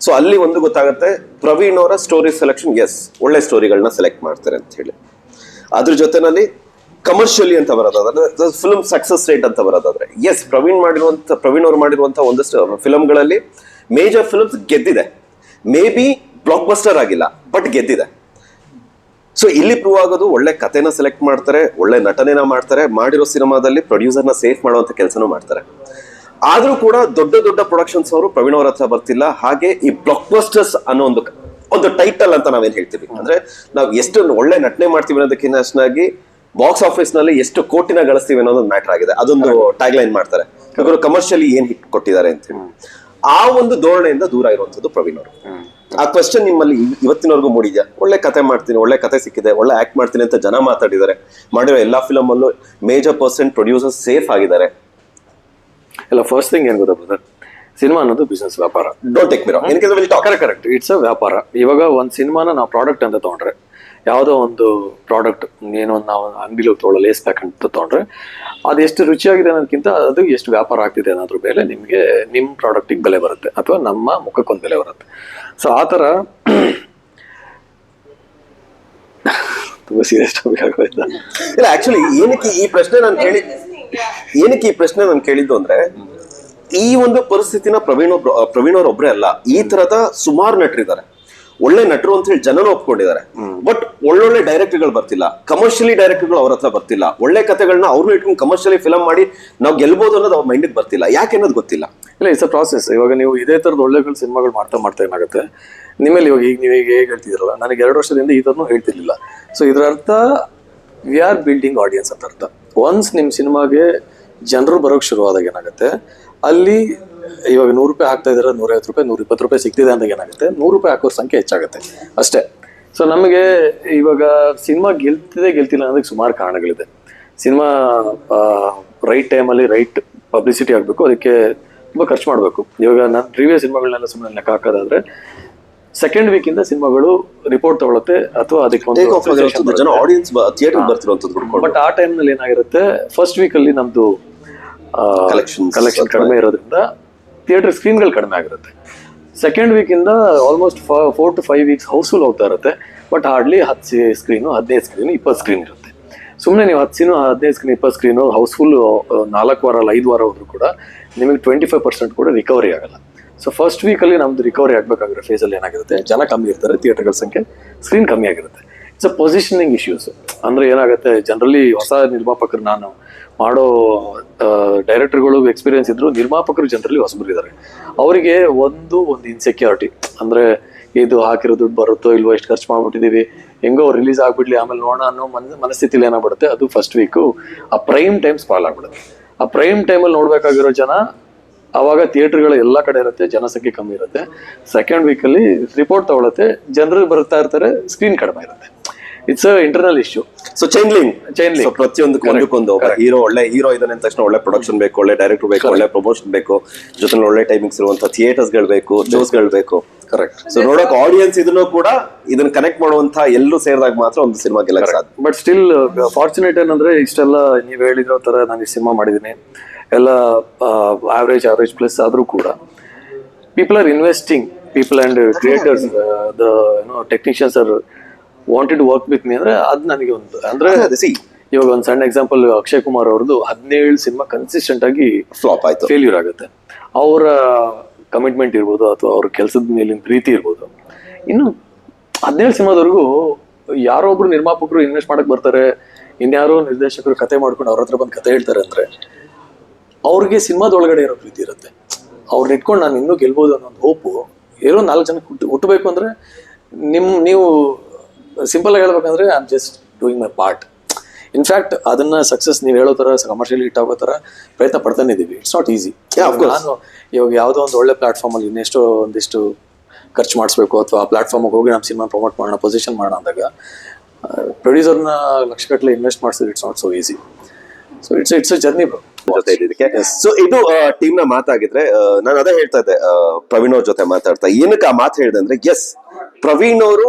ಸೊ ಅಲ್ಲಿ ಒಂದು ಗೊತ್ತಾಗುತ್ತೆ ಪ್ರವೀಣ್ ಅವರ ಸ್ಟೋರಿ ಸೆಲೆಕ್ಷನ್ ಎಸ್ ಒಳ್ಳೆ ಸ್ಟೋರಿಗಳನ್ನ ಸೆಲೆಕ್ಟ್ ಮಾಡ್ತಾರೆ ಅಂತ ಹೇಳಿ. ಅದ್ರ ಜೊತೆನಲ್ಲಿ ಕಮರ್ಷಿಯಲಿ ಅಂತ ಬರೋದಾದ್ರೆ ಫಿಲ್ಮ್ ಸಕ್ಸಸ್ ರೇಟ್ ಅಂತ ಬರೋದಾದ್ರೆ ಎಸ್ ಪ್ರವೀಣ್ ಮಾಡಿರುವಂತ ಪ್ರವೀಣ್ ಅವ್ರು ಮಾಡಿರುವಂತ ಒಂದಷ್ಟು ಫಿಲಮ್ಗಳಲ್ಲಿ ಮೇಜರ್ ಫಿಲಮ್ಸ್ ಗೆದ್ದಿದೆ. ಮೇ ಬಿ ಬ್ಲಾಕ್ ಬಸ್ಟರ್ ಆಗಿಲ್ಲ ಬಟ್ ಗೆದ್ದಿದೆ. ಸೊ ಇಲ್ಲಿ ಪ್ರೂವ್ ಆಗೋದು, ಒಳ್ಳೆ ಕಥೆನ ಸೆಲೆಕ್ಟ್ ಮಾಡ್ತಾರೆ, ಒಳ್ಳೆ ನಟನೆನ ಮಾಡ್ತಾರೆ, ಮಾಡಿರೋ ಸಿನಿಮಾದಲ್ಲಿ ಪ್ರೊಡ್ಯೂಸರ್ನ ಸೇಫ್ ಮಾಡುವಂತ ಕೆಲಸನೂ ಮಾಡ್ತಾರೆ. ಆದ್ರೂ ಕೂಡ ದೊಡ್ಡ ದೊಡ್ಡ ಪ್ರೊಡಕ್ಷನ್ಸ್ ಅವರು ಪ್ರವೀಣ್ ಅವರ ಹತ್ರ ಬರ್ತಿಲ್ಲ. ಹಾಗೆ ಈ ಬ್ಲಾಕ್ ಬಸ್ಟರ್ಸ್ ಅನ್ನೋ ಒಂದು ಒಂದು ಟೈಟಲ್ ಅಂತ ನಾವೇನ್ ಹೇಳ್ತೀವಿ. ಅಂದ್ರೆ ನಾವು ಎಷ್ಟು ಒಳ್ಳೆ ನಟನೆ ಮಾಡ್ತೀವಿ ಅನ್ನೋದಕ್ಕಿಂತ ಅಷ್ಟಾಗಿ ಬಾಕ್ಸ್ ಆಫೀಸ್ನಲ್ಲಿ ಎಷ್ಟು ಕೋಟಿನ ಗಳಿಸ್ತೀವಿ ಅನ್ನೋದು ಮ್ಯಾಟರ್ ಆಗಿದೆ. ಅದೊಂದು ಟ್ಯಾಗ್ ಲೈನ್ ಮಾಡ್ತಾರೆ. ಇವರು ಕಮರ್ಷಿಯಲಿ ಏನ್ ಹಿಟ್ ಕೊಟ್ಟಿದ್ದಾರೆ ಅಂತ ಆ ಒಂದು ಧೋರಣೆಯಿಂದ ದೂರ ಇರುವಂತದ್ದು ಪ್ರವೀಣ್ ಅವರು. ಆ ಕ್ವಶನ್ ನಿಮ್ಮಲ್ಲಿ ಇವ್- ಇವತ್ತಿನವರೆಗೂ ಮೂಡಿದ್ಯಾ? ಒಳ್ಳೆ ಕತೆ ಮಾಡ್ತೀನಿ ಒಳ್ಳೆ ಕತೆ ಸಿಕ್ಕಿದೆ ಒಳ್ಳೆ ಆಕ್ಟ್ ಮಾಡ್ತೀನಿ ಅಂತ ಜನ ಮಾತಾಡಿದ್ದಾರೆ. ಮಾಡಿರೋ ಎಲ್ಲಾ ಫಿಲಮ್ ಅಲ್ಲೂ ಮೇಜರ್ ಪರ್ಸೆಂಟ್ ಪ್ರೊಡ್ಯೂಸರ್ ಸೇಫ್ ಆಗಿದ್ದಾರೆ. ಇಲ್ಲ ಫಸ್ಟ್ ಥಿಂಗ್ ಏನು ಗೊತ್ತಾ ಬ್ರದರ್ ಸಿನಿಮಾ ಅನ್ನೋದು ಬಿಸ್ನೆಸ್ ವ್ಯಾಪಾರ. Don't take mirror will talk correct correct it's a ವ್ಯಾಪಾರ. ಇವಾಗ ಒಂದು ಸಿನಿಮಾನ ನಾವು ಪ್ರಾಡಕ್ಟ್ ಅಂತ ತೊಗೊಂಡ್ರೆ ಯಾವುದೋ ಒಂದು ಪ್ರಾಡಕ್ಟ್ ಏನೋ ಒಂದು ನಾವು ಅಂಗಡಿಲಿ ತೊಗೊಳ್ಳೋ ಲೇಸ್ ಪ್ಯಾಕ್ ಅಂತ ತೊಗೊಂಡ್ರೆ ಅದು ಎಷ್ಟು ರುಚಿಯಾಗಿದೆ ಅನ್ನೋದಕ್ಕಿಂತ ಅದು ಎಷ್ಟು ವ್ಯಾಪಾರ ಆಗ್ತಿದೆ ಅನ್ನೋದ್ರ ಮೇಲೆ ನಿಮಗೆ ನಿಮ್ಮ ಪ್ರಾಡಕ್ಟಿಗೆ ಬೆಲೆ ಬರುತ್ತೆ ಅಥವಾ ನಮ್ಮ ಮುಖಕ್ಕೊಂದು ಬೆಲೆ ಬರುತ್ತೆ. ಸೊ ಆ ಥರ ತುಂಬ ಸೀರಿಯಸ್ ಟಾಪಿಕ್ ಆಗೋಯ್ತಾ. ಇಲ್ಲ ಆಕ್ಚುಲಿ ಏನಕ್ಕೆ ಈ ಪ್ರಶ್ನೆ ನಾನು ಕೇಳಿ ಏನಕ್ಕೆ ಈ ಪ್ರಶ್ನೆ ನಾನು ಕೇಳಿದ್ದು ಅಂದ್ರೆ, ಈ ಒಂದು ಪರಿಸ್ಥಿತಿನ ಪ್ರವೀಣ್ ಪ್ರವೀಣ್ ಅವ್ರ ಒಬ್ರೇ ಅಲ್ಲ, ಈ ತರದ ಸುಮಾರು ನಟರಿದ್ದಾರೆ. ಒಳ್ಳೆ ನಟರು ಅಂತ ಹೇಳಿ ಜನನು ಒಪ್ಕೊಂಡಿದ್ದಾರೆ. ಬಟ್ ಒಳ್ಳೊಳ್ಳೆ ಡೈರೆಕ್ಟರ್ಗಳು ಬರ್ತಿಲ್ಲ. ಕಮರ್ಷಿಯಲಿ ಡೈರೆಕ್ಟರ್ಗಳು ಅವ್ರ ಹತ್ರ ಬರ್ತಿಲ್ಲ. ಒಳ್ಳೆ ಕಥೆಗಳನ್ನ ಅವ್ರನ್ನ ಇಟ್ಕೊಂಡು ಕಮರ್ಷಿಯಲಿ ಫಿಲಮ್ ಮಾಡಿ ನಾವು ಗೆಲ್ಬೋದು ಅನ್ನೋದು ಅವ್ರ ಮೈಂಡಿಗೆ ಬರ್ತಿಲ್ಲ. ಯಾಕೆ ಅನ್ನೋದು ಗೊತ್ತಿಲ್ಲ. ಇಲ್ಲ ಇಟ್ಸ್ ಅ ಪ್ರಾಸೆಸ್ ಇವಾಗ ನೀವು ಇದೇ ಥರದ ಒಳ್ಳೆಗಳು ಸಿನಿಮಾಗಳು ಮಾಡ್ತಾ ಮಾಡ್ತಾ ಏನಾಗುತ್ತೆ? ನಿಮ್ಮಲ್ಲಿ ಇವಾಗ ಈಗ ನೀವು ಈಗ ಹೇಗೆ ಹೇಳ್ತಿದ್ರಲ್ಲ ನನಗೆ ಎರಡು ವರ್ಷದಿಂದ ಈ ಥರನೂ ಹೇಳ್ತಿರ್ಲಿಲ್ಲ. ಸೊ ಇದರ ಅರ್ಥ ವಿ ಆರ್ ಬಿಲ್ಡಿಂಗ್ ಆಡಿಯನ್ಸ್ ಅಂತ ಅರ್ಥ. ಒನ್ಸ್ ನಿಮ್ಮ ಸಿನಿಮಾಗೆ ಜನರು ಬರೋಕ್ಕೆ ಶುರುವಾದಾಗ ಏನಾಗುತ್ತೆ? ಅಲ್ಲಿ ಇವಾಗ ನೂರು ರೂಪಾಯಿ ಹಾಕ್ತಾ ಇದ್ದಾರೆ, ನೂರೈವತ್ತು ರೂಪಾಯಿ ನೂರ ಇಪ್ಪತ್ತು ರೂಪಾಯಿ ಸಿಗ್ತಿದೆ ಅಂದಾಗ ಏನಾಗುತ್ತೆ? ನೂರು ರೂಪಾಯಿ ಹಾಕೋರ್ ಸಂಖ್ಯೆ ಹೆಚ್ಚಾಗುತ್ತೆ ಅಷ್ಟೇ. ಸೊ ನಮಗೆ ಇವಾಗ ಸಿನಿಮಾ ಗೆಲ್ತಿದೆ, ಗೆಲ್ತಿಲ್ಲ ಅನ್ನೋದಕ್ಕೆ ಸುಮಾರು ಕಾರಣಗಳಿದೆ. ಸಿನಿಮಾ ರೈಟ್ ಟೈಮಲ್ಲಿ ರೈಟ್ ಪಬ್ಲಿಸಿಟಿ ಆಗಬೇಕು, ಅದಕ್ಕೆ ತುಂಬ ಖರ್ಚು ಮಾಡಬೇಕು. ಇವಾಗ ನಾನು ಪ್ರೀವಿಯಸ್ ಸಿನಿಮಾಗಳನ್ನೆಲ್ಲ ಸುಮ್ಮನೆ ಲೆಕ್ಕ ಹಾಕೋದಾದ್ರೆ ಸೆಕೆಂಡ್ ವೀಕ್ ಇಂದ ಸಿನಿಮಾಗಳು ರಿಪೋರ್ಟ್ ತಗೊಳುತ್ತೆ ಅಥವಾ ಅದಕ್ಕೆ ಜನ ಆಡಿಯನ್ಸ್ ಥಿಯೇಟರ್ ಬರ್ತಿರುವಂತದ್ದು ಬಟ್ ಆ ಟೈಮ್ನಲ್ಲಿ ಏನಾಗಿರುತ್ತೆ? ಫಸ್ಟ್ ವೀಕ್ ಅಲ್ಲಿ ನಮ್ದು ಕಲೆಕ್ಷನ್ ಅಥವಾ- ಕಡಿಮೆ ಇರೋದ್ರಿಂದ ಥಿಯೇಟರ್ ಸ್ಕ್ರೀನ್ಗಳು ಕಡಿಮೆ ಆಗಿರುತ್ತೆ. Second ವೀಕಿಂದ almost four to five weeks house full ಹೋಗ್ತಾ ಇರುತ್ತೆ. ಬಟ್ ಹಾರ್ಡ್ಲಿ ಹತ್ತು ಸ್ಕ್ರೀನು ಹದಿನೈದು ಸ್ಕ್ರೀನು ಇಪ್ಪತ್ತು ಸ್ಕ್ರೀನ್ ಇರುತ್ತೆ. ಸುಮ್ಮನೆ ನೀವು ಹತ್ತು ಸೀನು ಹದಿನೈದು ಸ್ಕ್ರೀನ್ ಇಪ್ಪತ್ತು ಸ್ಕ್ರೀನು ಹೌಸ್ಫುಲ್ ನಾಲ್ಕು ವಾರ ಅಲ್ಲ ಐದು ವಾರ ಹೋದ್ರು ಕೂಡ ನಿಮಗೆ ಟ್ವೆಂಟಿ ಫೈವ್ ಪರ್ಸೆಂಟ್ ಕೂಡ ರಿಕವರಿ ಆಗಲ್ಲ. ಸೊ ಫಸ್ಟ್ ವೀಕಲ್ಲಿ ನಮ್ದು ರಿಕವರಿ ಆಗಬೇಕಾಗಿರೋ ಫೇಸಲ್ಲಿ ಏನಾಗಿರುತ್ತೆ? ಜನ ಕಮ್ಮಿ ಇರ್ತಾರೆ ಥಿಯೇಟರ್ಗಳ ಸಂಖ್ಯೆ ಸ್ಕ್ರೀನ್ ಕಮ್ಮಿ ಆಗಿರುತ್ತೆ. ಇಟ್ಸ್ ಅ ಪೊಸಿಷನಿಂಗ್ ಇಶ್ಯೂಸ್ ಅಂದರೆ ಏನಾಗುತ್ತೆ? ಜನರಲಿ ಹೊಸ ನಿರ್ಮಾಪಕರು ನಾನು ಮಾಡೋ ಡೈರೆಕ್ಟರ್ಗಳು ಎಕ್ಸ್ಪೀರಿಯನ್ಸ್ ಇದ್ರು ನಿರ್ಮಾಪಕರು ಜನರಲಿ ಹೊಸಬರು ಇದ್ದಾರೆ ಅವರಿಗೆ ಒಂದು ಒಂದು ಇನ್ಸೆಕ್ಯೂರಿಟಿ ಅಂದರೆ ಇದು ಹಾಕಿರೋ ದುಡ್ಡು ಬರುತ್ತೋ ಇಲ್ವೋ ಎಷ್ಟು ಖರ್ಚು ಮಾಡ್ಬಿಟ್ಟಿದೀವಿ ಹೆಂಗೋ ರಿಲೀಸ್ ಆಗಿಬಿಡ್ಲಿ, ಆಮೇಲೆ ನೋಡೋಣ ಅನ್ನೋ ಮನ, ಮನಸ್ಥಿತಿಲಿ ಏನಾಗ್ಬಿಡುತ್ತೆ? ಅದು ಫಸ್ಟ್ ವೀಕು ಆ ಪ್ರೈಮ್ ಟೈಮ್ ಸ್ಪಾಲ್ ಆಗ್ಬಿಡುತ್ತೆ. ಆ ಪ್ರೈಮ್ ಟೈಮಲ್ಲಿ ನೋಡಬೇಕಾಗಿರೋ ಜನ ಅವಾಗ ಥಿಯೇಟರ್ಗಳು ಎಲ್ಲ ಕಡೆ ಇರುತ್ತೆ ಜನಸಂಖ್ಯೆ ಕಮ್ಮಿ ಇರುತ್ತೆ. ಸೆಕೆಂಡ್ ವೀಕಲ್ಲಿ ರಿಪೋರ್ಟ್ ತಗೊಳತ್ತೆ ಜನರು ಬರ್ತಾ ಇರ್ತಾರೆ ಸ್ಕ್ರೀನ್ ಕಡಿಮೆ ಇರುತ್ತೆ. It's a internal issue so chaining chaining ಪ್ರತಿಯೊಂದು ಒಂದಕ್ಕೊಂದು ಹೀರೋ ಒಳ್ಳೆ ಹೀರೋ ಇದಾನೆ ಅಂದ ತಕ್ಷಣ ಒಳ್ಳೆ ಪ್ರೊಡಕ್ಷನ್ ಬೇಕು ಒಳ್ಳೆ ಡೈರೆಕ್ಟರ್ ಬೇಕು ಒಳ್ಳೆ ಪ್ರಮೋಷನ್ ಬೇಕು ಜೊತೆ ಒಳ್ಳೆ ಟೈಮಿಂಗ್ಸ್ ಇರುವಂತ ಥಿಯೇಟರ್ಸ್ಗಳು ಬೇಕು ಶೋಸ್ಗಳು ಬೇಕು. ಕರೆಕ್ಟ್ ಸೊ ನೋಡಕ್ ಆಡಿಯನ್ಸ್ ಇದನ್ನು ಕೂಡ ಇದನ್ನ ಕನೆಕ್ಟ್ ಮಾಡುವಂತ ಎಲ್ಲೂ ಸೇರಿದಾಗ ಮಾತ್ರ ಒಂದು ಸಿನಿಮಾ ಗೆಲ್ಲ ಸಾಧ್ಯ. ಬಟ್ ಸ್ಟಿಲ್ ಫಾರ್ಚುನೇಟ್ ಏನಂದ್ರೆ ಇಷ್ಟೆಲ್ಲ ನೀವು ಹೇಳಿರೋ ತರ ನಾನು ಈ ಸಿನಿಮಾ ಮಾಡಿದ್ದೀನಿ. ಎಲ್ಲ ಆವ್ರೇಜ್ ಆವ್ರೇಜ್ ಪ್ಲಸ್ ಆದರೂ ಕೂಡ people are investing people and creators the ಏನೋ technicians are wanted work with me ಅಂದ್ರೆ ಅದು ನನಗೆ ಒಂದು ಅಂದರೆ ಸಿ ಇವಾಗ ಒಂದು ಸಣ್ಣ ಎಕ್ಸಾಂಪಲ್ ಅಕ್ಷಯ್ ಕುಮಾರ್ ಅವ್ರದ್ದು ಹದಿನೇಳು ಸಿನಿಮಾ ಕನ್ಸಿಸ್ಟೆಂಟ್ ಆಗಿ ಫ್ಲಾಪ್ ಆಯ್ತು. ಫೇಲ್ಯೂರ್ ಆಗುತ್ತೆ. ಅವರ ಕಮಿಟ್ಮೆಂಟ್ ಇರ್ಬೋದು ಅಥವಾ ಅವ್ರ ಕೆಲಸದ ಮೇಲಿನ ಪ್ರೀತಿ ಇರ್ಬೋದು. ಇನ್ನು ಹದಿನೇಳು ಸಿನಿಮಾದವರೆಗೂ ಯಾರೋ ಒಬ್ರು ನಿರ್ಮಾಪಕರು ಇನ್ವೆಸ್ಟ್ ಮಾಡಕ್ ಬರ್ತಾರೆ ಇನ್ಯಾರೋ ನಿರ್ದೇಶಕರು ಕತೆ ಮಾಡ್ಕೊಂಡು ಅವ್ರ ಹತ್ರ ಬಂದು ಕತೆ ಹೇಳ್ತಾರೆ ಅಂದ್ರೆ ಅವ್ರಿಗೆ ಸಿನಿಮಾದೊಳಗಡೆ ಇರೋ ಪ್ರೀತಿ ಇರುತ್ತೆ. ಅವ್ರನ್ನ ಇಟ್ಕೊಂಡು ನಾನು ಇನ್ನೂ ಗೆಲ್ಬೋದು ಅನ್ನೋ ಒಂದು ಹೋಪು ಏನೋ ನಾಲ್ಕು ಜನಕ್ಕೆ ಹುಟ್ಟು ಹುಟ್ಟಬೇಕು ಅಂದರೆ ನಿಮ್ಮ ನೀವು ಸಿಂಪಲ್ ಆಗಿ ಹೇಳ್ಬೇಕಂದ್ರೆ I am just doing my part in fact ಅದನ್ನ ಸಕ್ಸಸ್ ನೀವು ಹೇಳೋ ಥರ ಕಮರ್ಷಿಯಲಿ ಹಿಟ್ ಆಗೋ ಥರ ಪ್ರಯತ್ನ ಪಡ್ತಾನೆ ಇದ್ದೀವಿ ಇಟ್ಸ್ ನಾಟ್ ಈಸಿ. ನಾನು ಇವಾಗ ಯಾವುದೋ ಒಂದು ಒಳ್ಳೆ ಪ್ಲಾಟ್ಫಾರ್ಮಲ್ಲಿ ಇನ್ನೆಷ್ಟು ಒಂದಿಷ್ಟು ಖರ್ಚು ಮಾಡಿಸ್ಬೇಕು ಅಥವಾ ಆ ಪ್ಲಾಟ್ಫಾರ್ಮಿಗೆ ಹೋಗಿ ನಮ್ಮ ಸಿನಿಮಾ ಪ್ರಮೋಟ್ ಮಾಡೋಣ ಪೊಸಿಷನ್ ಮಾಡೋಣ ಅಂದಾಗ ಪ್ರೊಡ್ಯೂಸರ್ನ ಲಕ್ಷಗಟ್ಟಲೆ ಇನ್ವೆಸ್ಟ್ ಮಾಡಿಸಿದ್ರೆ it's not so easy so it's it's a journey ಜೊತೆ ಇದ್ದಿದ್ದಕ್ಕೆ. ಸೊ ಇದು ಟೀಮ್ನ ಮಾತಾಗಿದ್ರೆ ನಾನು ಅದೇ ಹೇಳ್ತಾ ಇದ್ದೆ ಪ್ರವೀಣ್ ಅವ್ರ ಜೊತೆ ಮಾತಾಡ್ತಾ. ಏನಕ್ಕೆ ಆ ಮಾತು ಹೇಳಿದೆ ಅಂದ್ರೆ ಎಸ್ ಪ್ರವೀಣ್ ಅವರು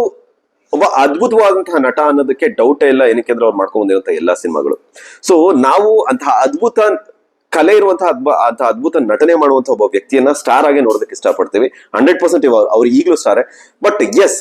ಒಬ್ಬ ಅದ್ಭುತವಾದಂತಹ ನಟ ಅನ್ನೋದಕ್ಕೆ ಡೌಟ್ ಇಲ್ಲ ಏನಕ್ಕೆ ಅಂದ್ರೆ ಅವ್ರು ಮಾಡ್ಕೊಂಡ್ ಬಂದಿರುವಂತಹ ಎಲ್ಲಾ ಸಿನಿಮಾಗಳು. ಸೊ ನಾವು ಅಂತಹ ಅದ್ಭುತ ಕಲೆ ಇರುವಂತಹ ಅದ್ಭು ಅಂತಹ ಅದ್ಭುತ ನಟನೆ ಮಾಡುವಂತಹ ಒಬ್ಬ ವ್ಯಕ್ತಿಯನ್ನ ಸ್ಟಾರ್ ಆಗಿ ನೋಡೋದಕ್ಕೆ ಇಷ್ಟಪಡ್ತೀವಿ. ಹಂಡ್ರೆಡ್ ಪರ್ಸೆಂಟ್ ಅವ್ರು ಈಗಲೂ ಸ್ಟಾರೇ ಬಟ್ ಎಸ್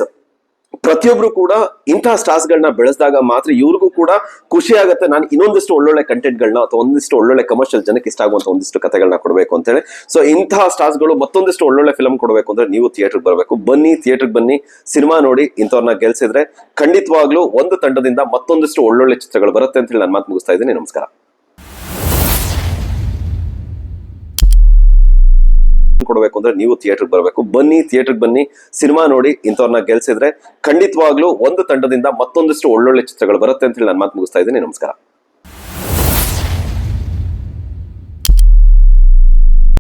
ಪ್ರತಿಯೊಬ್ರು ಕೂಡ ಇಂತಹ ಸ್ಟಾರ್ಸ್ ಗಳನ್ನ ಬೆಳೆಸಿದಾಗ ಮಾತ್ರ ಇವ್ರಿಗೂ ಕೂಡ ಖುಷಿ ಆಗುತ್ತೆ. ನಾನು ಇನ್ನೊಂದಿಷ್ಟು ಒಳ್ಳೊಳ್ಳೆ ಕಂಟೆಂಟ್ ಗಳನ್ನ ಅಥವಾ ಒಂದಿಷ್ಟು ಒಳ್ಳೊಳ್ಳೆ ಕಮರ್ಷಿಯಲ್ ಜನಕ್ಕೆ ಇಷ್ಟ ಆಗುವಂತ ಒಂದಿಷ್ಟು ಕಥೆಗಳನ್ನ ಕೊಡಬೇಕು ಅಂತ ಹೇಳಿ. ಸೊ ಇಂತಹ ಸ್ಟಾರ್ಸ್ಗಳು ಮತ್ತೊಂದಿಷ್ಟು ಒಳ್ಳೊಳ್ಳೆ ಫಿಲಮ್ ಕೊಡಬೇಕು ಅಂದ್ರೆ ನೀವು ಥಿಯೇಟರ್ ಬರಬೇಕು. ಬನ್ನಿ ಥಿಯೇಟರ್ ಬನ್ನಿ ಸಿನಿಮಾ ನೋಡಿ ಇಂಥವ್ರನ್ನ ಗೆಲ್ಸಿದ್ರೆ ಖಂಡಿತವಾಗ್ಲೂ ಒಂದು ತಂಡದಿಂದ ಮತ್ತೊಂದಿಷ್ಟು ಒಳ್ಳೊಳ್ಳೆ ಚಿತ್ರಗಳು ಬರುತ್ತೆ ಅಂತ ಹೇಳಿ ನಾನು ಮಾತು ಮುಗಿಸ್ತಾ ಇದ್ದೀನಿ. ನಮಸ್ಕಾರ. ಕೊಡಬೇಕು ಅಂದ್ರೆ ನೀವು ಥಿಯೇಟರ್ಗೆ ಬರಬೇಕು. ಬನ್ನಿ ಥಿಯೇಟರ್ಗೆ ಬನ್ನಿ ಸಿನಿಮಾ ನೋಡಿ ಇಂಥವ್ರನ್ನ ಗೆಲ್ಸಿದ್ರೆ ಖಂಡಿತವಾಗ್ಲೂ ಒಂದು ತಂಡದಿಂದ ಮತ್ತೊಂದಿಷ್ಟು ಒಳ್ಳೊಳ್ಳೆ ಚಿತ್ರಗಳು ಬರುತ್ತೆ ಅಂತ ಹೇಳಿ ನಾನು ಮಾತು ಮುಗಿಸ್ತಾ ಇದ್ದೀನಿ. ನಮಸ್ಕಾರ.